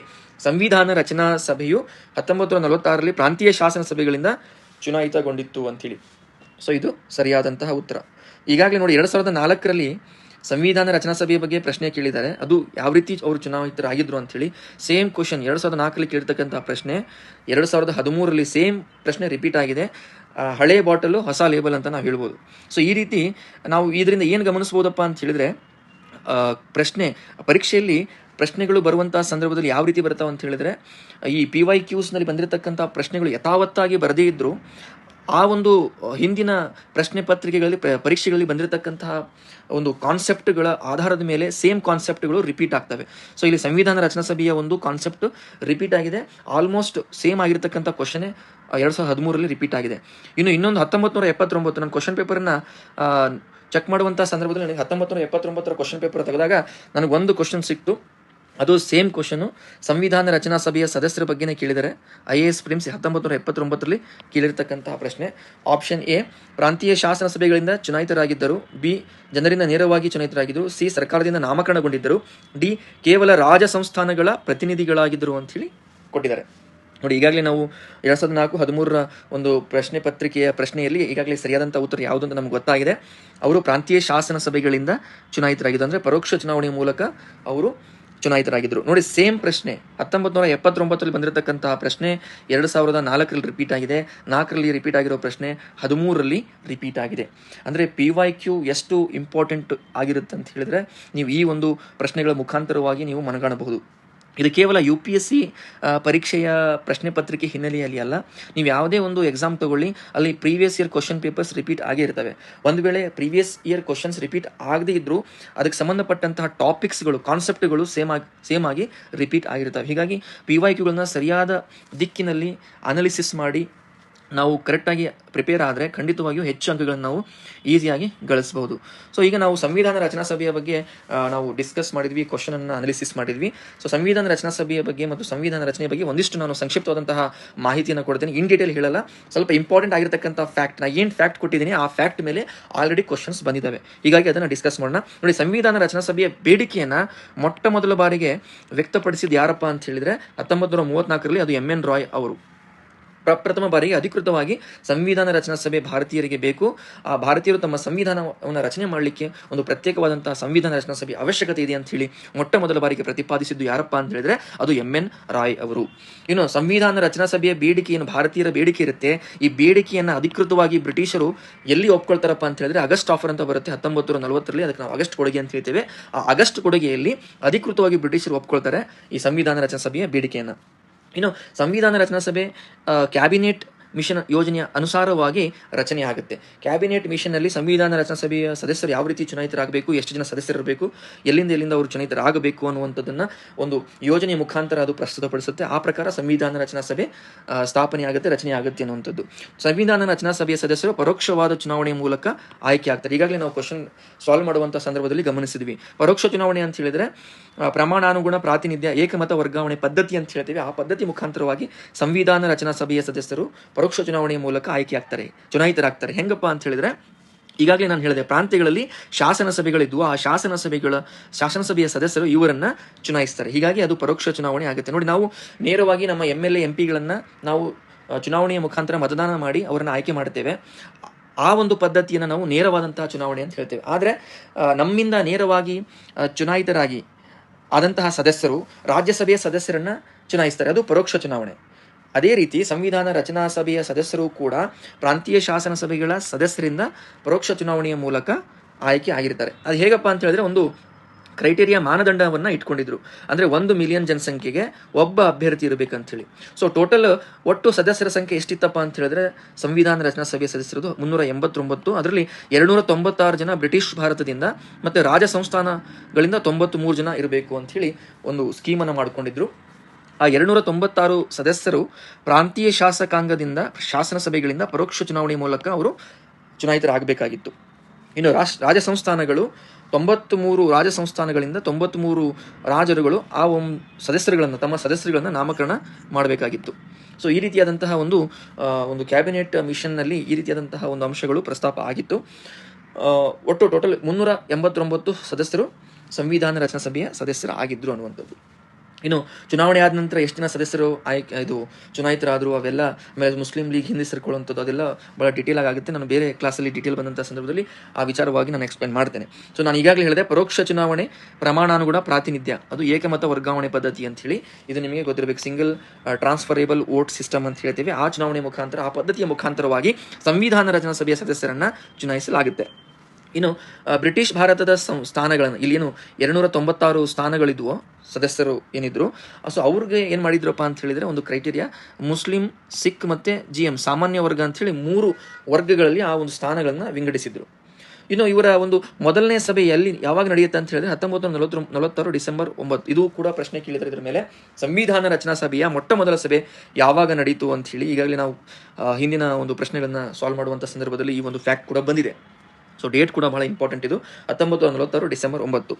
ಸಂವಿಧಾನ ರಚನಾ ಸಭೆಯು ಹತ್ತೊಂಬತ್ತು ನೂರ ನಲವತ್ತಾರರಲ್ಲಿ ಪ್ರಾಂತೀಯ ಶಾಸನ ಸಭೆಗಳಿಂದ ಚುನಾಯಿತಗೊಂಡಿತ್ತು ಅಂತೇಳಿ ಸೊ ಇದು ಸರಿಯಾದಂತಹ ಉತ್ತರ. ಈಗಾಗಲೇ ನೋಡಿ, ಎರಡು ಸಾವಿರದ ನಾಲ್ಕರಲ್ಲಿ ಸಂವಿಧಾನ ರಚನಾ ಸಭೆಯ ಬಗ್ಗೆ ಪ್ರಶ್ನೆ ಕೇಳಿದ್ದಾರೆ. ಅದು ಯಾವ ರೀತಿ ಅವರು ಚುನಾಯಿತರಾಗಿದ್ರು ಅಂತೇಳಿ ಸೇಮ್ ಕ್ವಶನ್ ಎರಡು ಸಾವಿರದ ನಾಲ್ಕರಲ್ಲಿ ಕೇಳಿರ್ತಕ್ಕಂಥ ಪ್ರಶ್ನೆ, ಎರಡು ಸಾವಿರದ ಹದಿಮೂರರಲ್ಲಿ ಸೇಮ್ ಪ್ರಶ್ನೆ ರಿಪೀಟ್ ಆಗಿದೆ. ಹಳೆ ಬಾಟಲು, ಹೊಸ ಲೇಬಲ್ ಅಂತ ನಾವು ಹೇಳ್ಬೋದು. ಸೊ ಈ ರೀತಿ ನಾವು ಇದರಿಂದ ಏನು ಗಮನಿಸ್ಬೋದಪ್ಪ ಅಂತ ಹೇಳಿದ್ರೆ ಪ್ರಶ್ನೆ, ಪರೀಕ್ಷೆಯಲ್ಲಿ ಪ್ರಶ್ನೆಗಳು ಬರುವಂಥ ಸಂದರ್ಭದಲ್ಲಿ ಯಾವ ರೀತಿ ಬರ್ತಾವೆ ಅಂತ ಹೇಳಿದ್ರೆ, ಈ ಪಿ ವೈ ಕ್ಯೂಸ್ನಲ್ಲಿ ಬಂದಿರತಕ್ಕಂಥ ಪ್ರಶ್ನೆಗಳು ಯಥಾವತ್ತಾಗಿ ಬರದೇ ಇದ್ದರೂ ಆ ಒಂದು ಹಿಂದಿನ ಪ್ರಶ್ನೆ ಪತ್ರಿಕೆಗಳಲ್ಲಿ ಪರೀಕ್ಷೆಗಳಲ್ಲಿ ಬಂದಿರತಕ್ಕಂತಹ ಒಂದು ಕಾನ್ಸೆಪ್ಟ್ಗಳ ಆಧಾರದ ಮೇಲೆ ಸೇಮ್ ಕಾನ್ಸೆಪ್ಟ್ಗಳು ರಿಪೀಟ್ ಆಗ್ತವೆ. ಸೊ ಇಲ್ಲಿ ಸಂವಿಧಾನ ರಚನಾ ಸಭೆಯ ಒಂದು ಕಾನ್ಸೆಪ್ಟ್ ರಿಪೀಟ್ ಆಗಿದೆ. ಆಲ್ಮೋಸ್ಟ್ ಸೇಮ್ ಆಗಿರತಕ್ಕಂಥ ಕ್ವಶನೆ ಎರಡು ಸಾವಿರದ ಹದಿಮೂರರಲ್ಲಿ ರಿಪೀಟ್ ಆಗಿದೆ. ಇನ್ನು ಇನ್ನೊಂದು ಹತ್ತೊಂಬತ್ತು ನೂರ ಎಪ್ಪತ್ತೊಂಬತ್ತು ನನ್ನ ಕ್ವಶನ್ ಪೇಪರ್ನ ಚೆಕ್ ಮಾಡುವಂಥ ಸಂದರ್ಭದಲ್ಲಿ ನನಗೆ ಹತ್ತೊಂಬತ್ತು ನೂರ ಎಪ್ಪತ್ತೊಂಬತ್ತರ ಕ್ವಶನ್ ಪೇಪರ್ ತೆಗೆದಾಗ ನನಗೆ ಒಂದು ಕ್ವಶನ್ ಸಿಕ್ತು. ಅದು ಸೇಮ್ ಕ್ವಶನು. ಸಂವಿಧಾನ ರಚನಾ ಸಭೆಯ ಸದಸ್ಯರ ಬಗ್ಗೆನೇ ಕೇಳಿದರೆ, ಐ ಎ ಎಸ್ ಪ್ರಿಮ್ಸ್ ಹತ್ತೊಂಬತ್ತು ನೂರ ಎಪ್ಪತ್ತೊಂಬತ್ತರಲ್ಲಿ ಕೇಳಿರ್ತಕ್ಕಂತಹ ಪ್ರಶ್ನೆ. ಆಪ್ಷನ್ ಎ, ಪ್ರಾಂತೀಯ ಶಾಸನ ಸಭೆಗಳಿಂದ ಚುನಾಯಿತರಾಗಿದ್ದರು. ಬಿ, ಜನರಿಂದ ನೇರವಾಗಿ ಚುನಾಯಿತರಾಗಿದ್ದರು. ಸಿ, ಸರ್ಕಾರದಿಂದ ನಾಮಕರಣಗೊಂಡಿದ್ದರು. ಡಿ, ಕೇವಲ ರಾಜ ಸಂಸ್ಥಾನಗಳ ಪ್ರತಿನಿಧಿಗಳಾಗಿದ್ದರು ಅಂಥೇಳಿ ಕೊಟ್ಟಿದ್ದಾರೆ. ನೋಡಿ, ಈಗಾಗಲೇ ನಾವು ಎರಡು ಸಾವಿರದ ನಾಲ್ಕು ಹದಿಮೂರರ ಒಂದು ಪ್ರಶ್ನೆ ಪತ್ರಿಕೆಯ ಪ್ರಶ್ನೆಯಲ್ಲಿ ಈಗಾಗಲೇ ಸರಿಯಾದಂಥ ಉತ್ತರ ಯಾವುದು ಅಂತ ನಮ್ಗೆ ಗೊತ್ತಾಗಿದೆ. ಅವರು ಪ್ರಾಂತೀಯ ಶಾಸನ ಸಭೆಗಳಿಂದ ಚುನಾಯಿತರಾಗಿದ್ದು ಅಂದರೆ ಪರೋಕ್ಷ ಚುನಾವಣೆಯ ಮೂಲಕ ಅವರು ಚುನಾಯಿತರಾಗಿದ್ದರು. ನೋಡಿ ಸೇಮ್ ಪ್ರಶ್ನೆ ಹತ್ತೊಂಬತ್ತು ನೂರ ಎಪ್ಪತ್ತೊಂಬತ್ತರಲ್ಲಿ ಬಂದಿರತಕ್ಕಂತಹ ಪ್ರಶ್ನೆ ಎರಡು ಸಾವಿರದ ನಾಲ್ಕರಲ್ಲಿ ರಿಪೀಟ್ ಆಗಿದೆ. ನಾಲ್ಕರಲ್ಲಿ ರಿಪೀಟ್ ಆಗಿರೋ ಪ್ರಶ್ನೆ ಹದಿಮೂರರಲ್ಲಿ ರಿಪೀಟ್ ಆಗಿದೆ. ಅಂದರೆ ಪಿ ವೈ ಕ್ಯೂ ಎಷ್ಟು ಇಂಪಾರ್ಟೆಂಟ್ ಆಗಿರುತ್ತೆ ಅಂತ ಹೇಳಿದ್ರೆ, ನೀವು ಈ ಒಂದು ಪ್ರಶ್ನೆಗಳ ಮುಖಾಂತರವಾಗಿ ನೀವು ಮನಗಾಣಬಹುದು. ಇದು ಕೇವಲ ಯು ಪಿ ಎಸ್ ಸಿ ಪರೀಕ್ಷೆಯ ಪ್ರಶ್ನೆ ಪತ್ರಿಕೆ ಹಿನ್ನೆಲೆಯಲ್ಲಿ ಅಲ್ಲ. ನೀವು ಯಾವುದೇ ಒಂದು ಎಕ್ಸಾಮ್ ತಗೊಳ್ಳಿ, ಅಲ್ಲಿ previous year question papers repeat ಆಗೇ ಇರ್ತವೆ. ಒಂದು ವೇಳೆ ಪ್ರೀವಿಯಸ್ ಇಯರ್ ಕ್ವಶನ್ಸ್ ರಿಪೀಟ್ ಆಗದೇ ಇದ್ದರೂ ಅದಕ್ಕೆ ಸಂಬಂಧಪಟ್ಟಂತಹ ಟಾಪಿಕ್ಸ್ಗಳು ಕಾನ್ಸೆಪ್ಟ್ಗಳು ಸೇಮ್ ಆಗಿ ಸೇಮ್ ಆಗಿ ರಿಪೀಟ್ ಆಗಿರ್ತವೆ. ಹೀಗಾಗಿ ಪಿ ವೈ ಕ್ಯೂಗಳನ್ನ ಸರಿಯಾದ ದಿಕ್ಕಿನಲ್ಲಿ ಅನಾಲಿಸಿಸ್ ಮಾಡಿ ನಾವು ಕರೆಕ್ಟಾಗಿ ಪ್ರಿಪೇರ್ ಆದರೆ ಖಂಡಿತವಾಗಿಯೂ ಹೆಚ್ಚು ಅಂಕಗಳನ್ನು ನಾವು ಈಸಿಯಾಗಿ ಗಳಿಸಬಹುದು. ಸೊ ಈಗ ನಾವು ಸಂವಿಧಾನ ರಚನಾ ಸಭೆಯ ಬಗ್ಗೆ ನಾವು ಡಿಸ್ಕಸ್ ಮಾಡಿದ್ವಿ ಕ್ವಶನನ್ನು ಅನಾಲಿಸಿಸ್ ಮಾಡಿದ್ವಿ. ಸೊ ಸಂವಿಧಾನ ರಚನಾ ಸಭೆಯ ಬಗ್ಗೆ ಮತ್ತು ಸಂವಿಧಾನ ರಚನೆ ಬಗ್ಗೆ ಒಂದಿಷ್ಟು ನಾನು ಸಂಕ್ಷಿಪ್ತವಾದಂತಹ ಮಾಹಿತಿಯನ್ನು ಕೊಡ್ತೇನೆ. ಇನ್ ಡೀಟೇಲ್ ಹೇಳಲ್ಲ. ಸ್ವಲ್ಪ ಇಂಪಾರ್ಟೆಂಟ್ ಆಗಿರ್ತಕ್ಕಂಥ ಫ್ಯಾಕ್ಟ್ ಏನು ಫ್ಯಾಕ್ಟ್ ಕೊಟ್ಟಿದ್ದೀನಿ, ಆ ಫ್ಯಾಕ್ಟ್ ಮೇಲೆ ಆಲ್ರೆಡಿ ಕ್ವಶನ್ಸ್ ಬಂದಿದ್ದಾವೆ ಹೀಗಾಗಿ ಅದನ್ನು ಡಿಸ್ಕಸ್ ಮಾಡೋಣ. ನೋಡಿ, ಸಂವಿಧಾನ ರಚನಾ ಸಭೆಯ ಬೇಡಿಕೆಯನ್ನು ಮೊಟ್ಟ ಮೊದಲ ಬಾರಿಗೆ ವ್ಯಕ್ತಪಡಿಸಿದ ಯಾರಪ್ಪ ಅಂತ ಹೇಳಿದ್ರೆ ಹತ್ತೊಂಬತ್ತು ನೂರ ಮೂವತ್ನಾಲ್ಕರಲ್ಲಿ ಅದು ಎಂ ಎನ್ ರಾಯ್ ಅವರು. ಪ್ರಪ್ರಥಮ ಬಾರಿಗೆ ಅಧಿಕೃತವಾಗಿ ಸಂವಿಧಾನ ರಚನಾ ಸಭೆ ಭಾರತೀಯರಿಗೆ ಬೇಕು. ಆ ಭಾರತೀಯರು ತಮ್ಮ ಸಂವಿಧಾನವನ್ನು ರಚನೆ ಮಾಡಲಿಕ್ಕೆ ಒಂದು ಪ್ರತ್ಯೇಕವಾದಂತಹ ಸಂವಿಧಾನ ರಚನಾ ಸಭೆ ಅವಶ್ಯಕತೆ ಇದೆ ಅಂತ ಹೇಳಿ ಮೊಟ್ಟ ಮೊದಲ ಬಾರಿಗೆ ಪ್ರತಿಪಾದಿಸಿದ್ದು ಯಾರಪ್ಪ ಅಂತ ಹೇಳಿದ್ರೆ ಅದು ಎಂ ಎನ್ ರಾಯ್ ಅವರು. ಇನ್ನು ಸಂವಿಧಾನ ರಚನಾ ಸಭೆಯ ಬೇಡಿಕೆ ಏನು ಭಾರತೀಯರ ಬೇಡಿಕೆ ಇರುತ್ತೆ. ಈ ಬೇಡಿಕೆಯನ್ನು ಅಧಿಕೃತವಾಗಿ ಬ್ರಿಟಿಷರು ಎಲ್ಲಿ ಒಪ್ಕೊಳ್ತಾರಪ್ಪ ಅಂತ ಹೇಳಿದ್ರೆ ಅಗಸ್ಟ್ ಆಫರ್ ಅಂತ ಬರುತ್ತೆ. ಹತ್ತೊಂಬತ್ತು ನೂರ ನಲವತ್ತರಲ್ಲಿ ಅದಕ್ಕೆ ನಾವು ಆಗಸ್ಟ್ ಕೊಡುಗೆ ಅಂತ ಹೇಳ್ತೇವೆ. ಆ ಆಗಸ್ಟ್ ಕೊಡುಗೆಯಲ್ಲಿ ಅಧಿಕೃತವಾಗಿ ಬ್ರಿಟಿಷರು ಒಪ್ಕೊಳ್ತಾರೆ ಈ ಸಂವಿಧಾನ ರಚನಾ ಸಭೆಯ ಬೇಡಿಕೆಯನ್ನು. ಇನ್ನು ಸಂವಿಧಾನ ರಚನಾ ಸಭೆ ಕ್ಯಾಬಿನೆಟ್ ಮಿಷನ್ ಯೋಜನೆಯ ಅನುಸಾರವಾಗಿ ರಚನೆ ಆಗುತ್ತೆ. ಕ್ಯಾಬಿನೆಟ್ ಮಿಷನ್ನಲ್ಲಿ ಸಂವಿಧಾನ ರಚನಾ ಸಭೆಯ ಸದಸ್ಯರು ಯಾವ ರೀತಿ ಚುನಾಯಿತರಾಗಬೇಕು, ಎಷ್ಟು ಜನ ಸದಸ್ಯರಿರಬೇಕು, ಎಲ್ಲಿಂದ ಎಲ್ಲಿಂದ ಅವರು ಚುನಾಯಿತರಾಗಬೇಕು ಅನ್ನುವಂಥದ್ದನ್ನು ಒಂದು ಯೋಜನೆಯ ಮುಖಾಂತರ ಅದು ಪ್ರಸ್ತುತಪಡಿಸುತ್ತೆ. ಆ ಪ್ರಕಾರ ಸಂವಿಧಾನ ರಚನಾ ಸಭೆ ಸ್ಥಾಪನೆ ಆಗುತ್ತೆ, ರಚನೆ ಆಗುತ್ತೆ ಅನ್ನುವಂಥದ್ದು. ಸಂವಿಧಾನ ರಚನಾ ಸಭೆಯ ಸದಸ್ಯರು ಪರೋಕ್ಷವಾದ ಚುನಾವಣೆಯ ಮೂಲಕ ಆಯ್ಕೆ ಆಗ್ತಾರೆ. ಈಗಾಗಲೇ ನಾವು ಕ್ವಶನ್ ಸಾಲ್ವ್ ಮಾಡುವಂಥ ಸಂದರ್ಭದಲ್ಲಿ ಗಮನಿಸಿದ್ವಿ. ಪರೋಕ್ಷ ಚುನಾವಣೆ ಅಂತ ಹೇಳಿದ್ರೆ ಪ್ರಮಾಣಾನುಗುಣ, ಪ್ರಾತಿನಿಧ್ಯ, ಏಕಮತ ವರ್ಗಾವಣೆ ಪದ್ಧತಿ ಅಂತ ಹೇಳ್ತೀವಿ. ಆ ಪದ್ಧತಿ ಮುಖಾಂತರವಾಗಿ ಸಂವಿಧಾನ ರಚನಾ ಸಭೆಯ ಸದಸ್ಯರು ಪರೋಕ್ಷ ಚುನಾವಣೆಯ ಮೂಲಕ ಆಯ್ಕೆ ಆಗ್ತಾರೆ ಚುನಾಯಿತರಾಗ್ತಾರೆ. ಹೆಂಗಪ್ಪ ಅಂತ ಹೇಳಿದ್ರೆ, ಈಗಾಗಲೇ ನಾನು ಹೇಳಿದೆ, ಪ್ರಾಂತ್ಯಗಳಲ್ಲಿ ಶಾಸನ ಸಭೆಗಳಿದ್ವು. ಆ ಶಾಸನ ಸಭೆಗಳ, ಶಾಸನ ಸಭೆಯ ಸದಸ್ಯರು ಇವರನ್ನ ಚುನಾಯಿಸ್ತಾರೆ. ಹೀಗಾಗಿ ಅದು ಪರೋಕ್ಷ ಚುನಾವಣೆ ಆಗುತ್ತೆ. ನೋಡಿ, ನಾವು ನೇರವಾಗಿ ನಮ್ಮ ಎಂ ಎಲ್ ಎ ಎಂ ಪಿಗಳನ್ನು ನಾವು ಚುನಾವಣೆಯ ಮುಖಾಂತರ ಮತದಾನ ಮಾಡಿ ಅವರನ್ನು ಆಯ್ಕೆ ಮಾಡ್ತೇವೆ. ಆ ಒಂದು ಪದ್ಧತಿಯನ್ನು ನಾವು ನೇರವಾದಂತಹ ಚುನಾವಣೆ ಅಂತ ಹೇಳ್ತೇವೆ. ಆದರೆ ನಮ್ಮಿಂದ ನೇರವಾಗಿ ಚುನಾಯಿತರಾಗಿ ಆದಂತಹ ಸದಸ್ಯರು ರಾಜ್ಯಸಭೆಯ ಸದಸ್ಯರನ್ನ ಚುನಾಯಿಸ್ತಾರೆ. ಅದು ಪರೋಕ್ಷ ಚುನಾವಣೆ. ಅದೇ ರೀತಿ ಸಂವಿಧಾನ ರಚನಾ ಸಭೆಯ ಸದಸ್ಯರು ಕೂಡ ಪ್ರಾಂತೀಯ ಶಾಸನ ಸಭೆಗಳ ಸದಸ್ಯರಿಂದ ಪರೋಕ್ಷ ಚುನಾವಣೆಯ ಮೂಲಕ ಆಯ್ಕೆ ಆಗಿರ್ತಾರೆ. ಅದು ಹೇಗಪ್ಪ ಅಂತ ಹೇಳಿದ್ರೆ ಒಂದು ಕ್ರೈಟೇರಿಯಾ ಮಾನದಂಡವನ್ನು ಇಟ್ಕೊಂಡಿದ್ರು. ಅಂದರೆ ಒಂದು ಮಿಲಿಯನ್ ಜನಸಂಖ್ಯೆಗೆ ಒಬ್ಬ ಅಭ್ಯರ್ಥಿ ಇರಬೇಕಂತೇಳಿ. ಸೊ ಟೋಟಲ್ ಒಟ್ಟು ಸದಸ್ಯರ ಸಂಖ್ಯೆ ಎಷ್ಟಿತ್ತಪ್ಪ ಅಂತ ಹೇಳಿದ್ರೆ ಸಂವಿಧಾನ ರಚನಾ ಸಭೆಯ ಸದಸ್ಯರದು ಮುನ್ನೂರ ಎಂಬತ್ತೊಂಬತ್ತು, ಅದರಲ್ಲಿ ಎರಡುನೂರ ತೊಂಬತ್ತಾರು ಜನ ಬ್ರಿಟಿಷ್ ಭಾರತದಿಂದ ಮತ್ತು ರಾಜ ಸಂಸ್ಥಾನಗಳಿಂದ ತೊಂಬತ್ತು ಮೂರು ಜನ ಇರಬೇಕು ಅಂಥೇಳಿ ಒಂದು ಸ್ಕೀಮನ್ನು ಮಾಡಿಕೊಂಡಿದ್ರು. ಆ ಎರಡುನೂರ ತೊಂಬತ್ತಾರು ಸದಸ್ಯರು ಪ್ರಾಂತೀಯ ಶಾಸಕಾಂಗದಿಂದ, ಶಾಸನ ಸಭೆಗಳಿಂದ ಪರೋಕ್ಷ ಚುನಾವಣೆ ಮೂಲಕ ಅವರು ಚುನಾಯಿತರಾಗಬೇಕಾಗಿತ್ತು. ಇನ್ನು ರಾಷ್ ರಾಜ ಸಂಸ್ಥಾನಗಳು ತೊಂಬತ್ತ್ ಮೂರು ರಾಜ ಸಂಸ್ಥಾನಗಳಿಂದ ತೊಂಬತ್ತ್ಮೂರು ರಾಜರುಗಳು ಆ ಒಂದು ಸದಸ್ಯರುಗಳನ್ನು, ತಮ್ಮ ಸದಸ್ಯರುಗಳನ್ನು ನಾಮಕರಣ ಮಾಡಬೇಕಾಗಿತ್ತು. ಸೊ, ಈ ರೀತಿಯಾದಂತಹ ಒಂದು ಒಂದು ಕ್ಯಾಬಿನೆಟ್ ಮಿಷನ್ನಲ್ಲಿ ಈ ರೀತಿಯಾದಂತಹ ಒಂದು ಅಂಶಗಳು ಪ್ರಸ್ತಾಪ ಆಗಿತ್ತು. ಒಟ್ಟು ಟೋಟಲ್ ಮುನ್ನೂರ ಎಂಬತ್ತೊಂಬತ್ತು ಸದಸ್ಯರು ಸಂವಿಧಾನ ರಚನಾ ಸಭೆಯ ಸದಸ್ಯರು ಆಗಿದ್ರು ಅನ್ನುವಂಥದ್ದು. ಇನ್ನು ಚುನಾವಣೆ ಆದ ನಂತರ ಎಷ್ಟು ಜನ ಸದಸ್ಯರು ಆಯ್ಕೆ ಇದು ಚುನಾಯಿತರಾದರು ಅವೆಲ್ಲ, ಆಮೇಲೆ ಮುಸ್ಲಿಂ ಲೀಗ್ ಹಿಂದೆ ಸೇರ್ಕೊಳ್ಳುವಂಥದ್ದು ಅದೆಲ್ಲ ಭಾಳ ಡೀಟೇಲ್ ಆಗುತ್ತೆ ನಾನು ಬೇರೆ ಕ್ಲಾಸಲ್ಲಿ ಡೀಟೇಲ್ ಬಂದಂಥ ಸಂದರ್ಭದಲ್ಲಿ ಆ ವಿಚಾರವಾಗಿ ನಾನು ಎಕ್ಸ್ಪ್ಲೇನ್ ಮಾಡ್ತೇನೆ. ಸೊ ನಾನು ಈಗಾಗಲೇ ಹೇಳಿದೆ, ಪರೋಕ್ಷ ಚುನಾವಣೆ ಪ್ರಮಾಣಾನುಗುಣ ಪ್ರಾತಿನಿಧ್ಯ. ಅದು ಏಕಮತ ವರ್ಗಾವಣೆ ಪದ್ಧತಿ ಅಂತ ಹೇಳಿ, ಇದು ನಿಮಗೆ ಗೊತ್ತಿರಬೇಕು. ಸಿಂಗಲ್ ಟ್ರಾನ್ಸ್ಫರೇಬಲ್ ವೋಟ್ ಸಿಸ್ಟಮ್ ಅಂತ ಹೇಳ್ತೇವೆ. ಆ ಚುನಾವಣೆ ಮುಖಾಂತರ, ಆ ಪದ್ಧತಿಯ ಮುಖಾಂತರವಾಗಿ ಸಂವಿಧಾನ ರಚನಾ ಸಭೆಯ ಸದಸ್ಯರನ್ನು ಚುನಾಯಿಸಲಾಗುತ್ತೆ. ಇನ್ನು ಬ್ರಿಟಿಷ್ ಭಾರತದ ಸ್ಥಾನಗಳನ್ನು, ಇಲ್ಲಿ ಏನು ಎರಡುನೂರ ತೊಂಬತ್ತಾರು ಸ್ಥಾನಗಳಿದ್ವು, ಸದಸ್ಯರು ಏನಿದ್ರು. ಸೊ ಅವ್ರಿಗೆ ಏನು ಮಾಡಿದ್ರಪ್ಪ ಅಂತ ಹೇಳಿದರೆ, ಒಂದು ಕ್ರೈಟೀರಿಯಾ, ಮುಸ್ಲಿಂ, ಸಿಖ್ ಮತ್ತು ಜಿ ಎಂ ಸಾಮಾನ್ಯ ವರ್ಗ ಅಂಥೇಳಿ ಮೂರು ವರ್ಗಗಳಲ್ಲಿ ಆ ಒಂದು ಸ್ಥಾನಗಳನ್ನು ವಿಂಗಡಿಸಿದ್ರು. ಇನ್ನು ಇವರ ಒಂದು ಮೊದಲನೇ ಸಭೆ ಎಲ್ಲಿ, ಯಾವಾಗ ನಡೆಯುತ್ತೆ ಅಂತ ಹೇಳಿದ್ರೆ ಹತ್ತೊಂಬತ್ತು ನಲವತ್ತು ನಲವತ್ತಾರು ಡಿಸೆಂಬರ್ ಒಂಬತ್ತು, ಇದು ಕೂಡ ಪ್ರಶ್ನೆ ಕೇಳಿದ್ರೆ ಇದರ ಮೇಲೆ. ಸಂವಿಧಾನ ರಚನಾ ಸಭೆಯ ಮೊಟ್ಟ ಮೊದಲ ಸಭೆ ಯಾವಾಗ ನಡೀತು ಅಂತ ಹೇಳಿ ಈಗಾಗಲೇ ನಾವು ಹಿಂದಿನ ಒಂದು ಪ್ರಶ್ನೆಗಳನ್ನು ಸಾಲ್ವ್ ಮಾಡುವಂಥ ಸಂದರ್ಭದಲ್ಲಿ ಈ ಒಂದು ಫ್ಯಾಕ್ಟ್ ಕೂಡ ಬಂದಿದೆ. ಸೊ ಡೇಟ್ ಕೂಡ ಬಹಳ ಇಂಪಾರ್ಟೆಂಟ್ ಇದು. ಹತ್ತೊಂಬತ್ತು ನಲವತ್ತಾರು ಡಿಸೆಂಬರ್ ಒಂಬತ್ತು.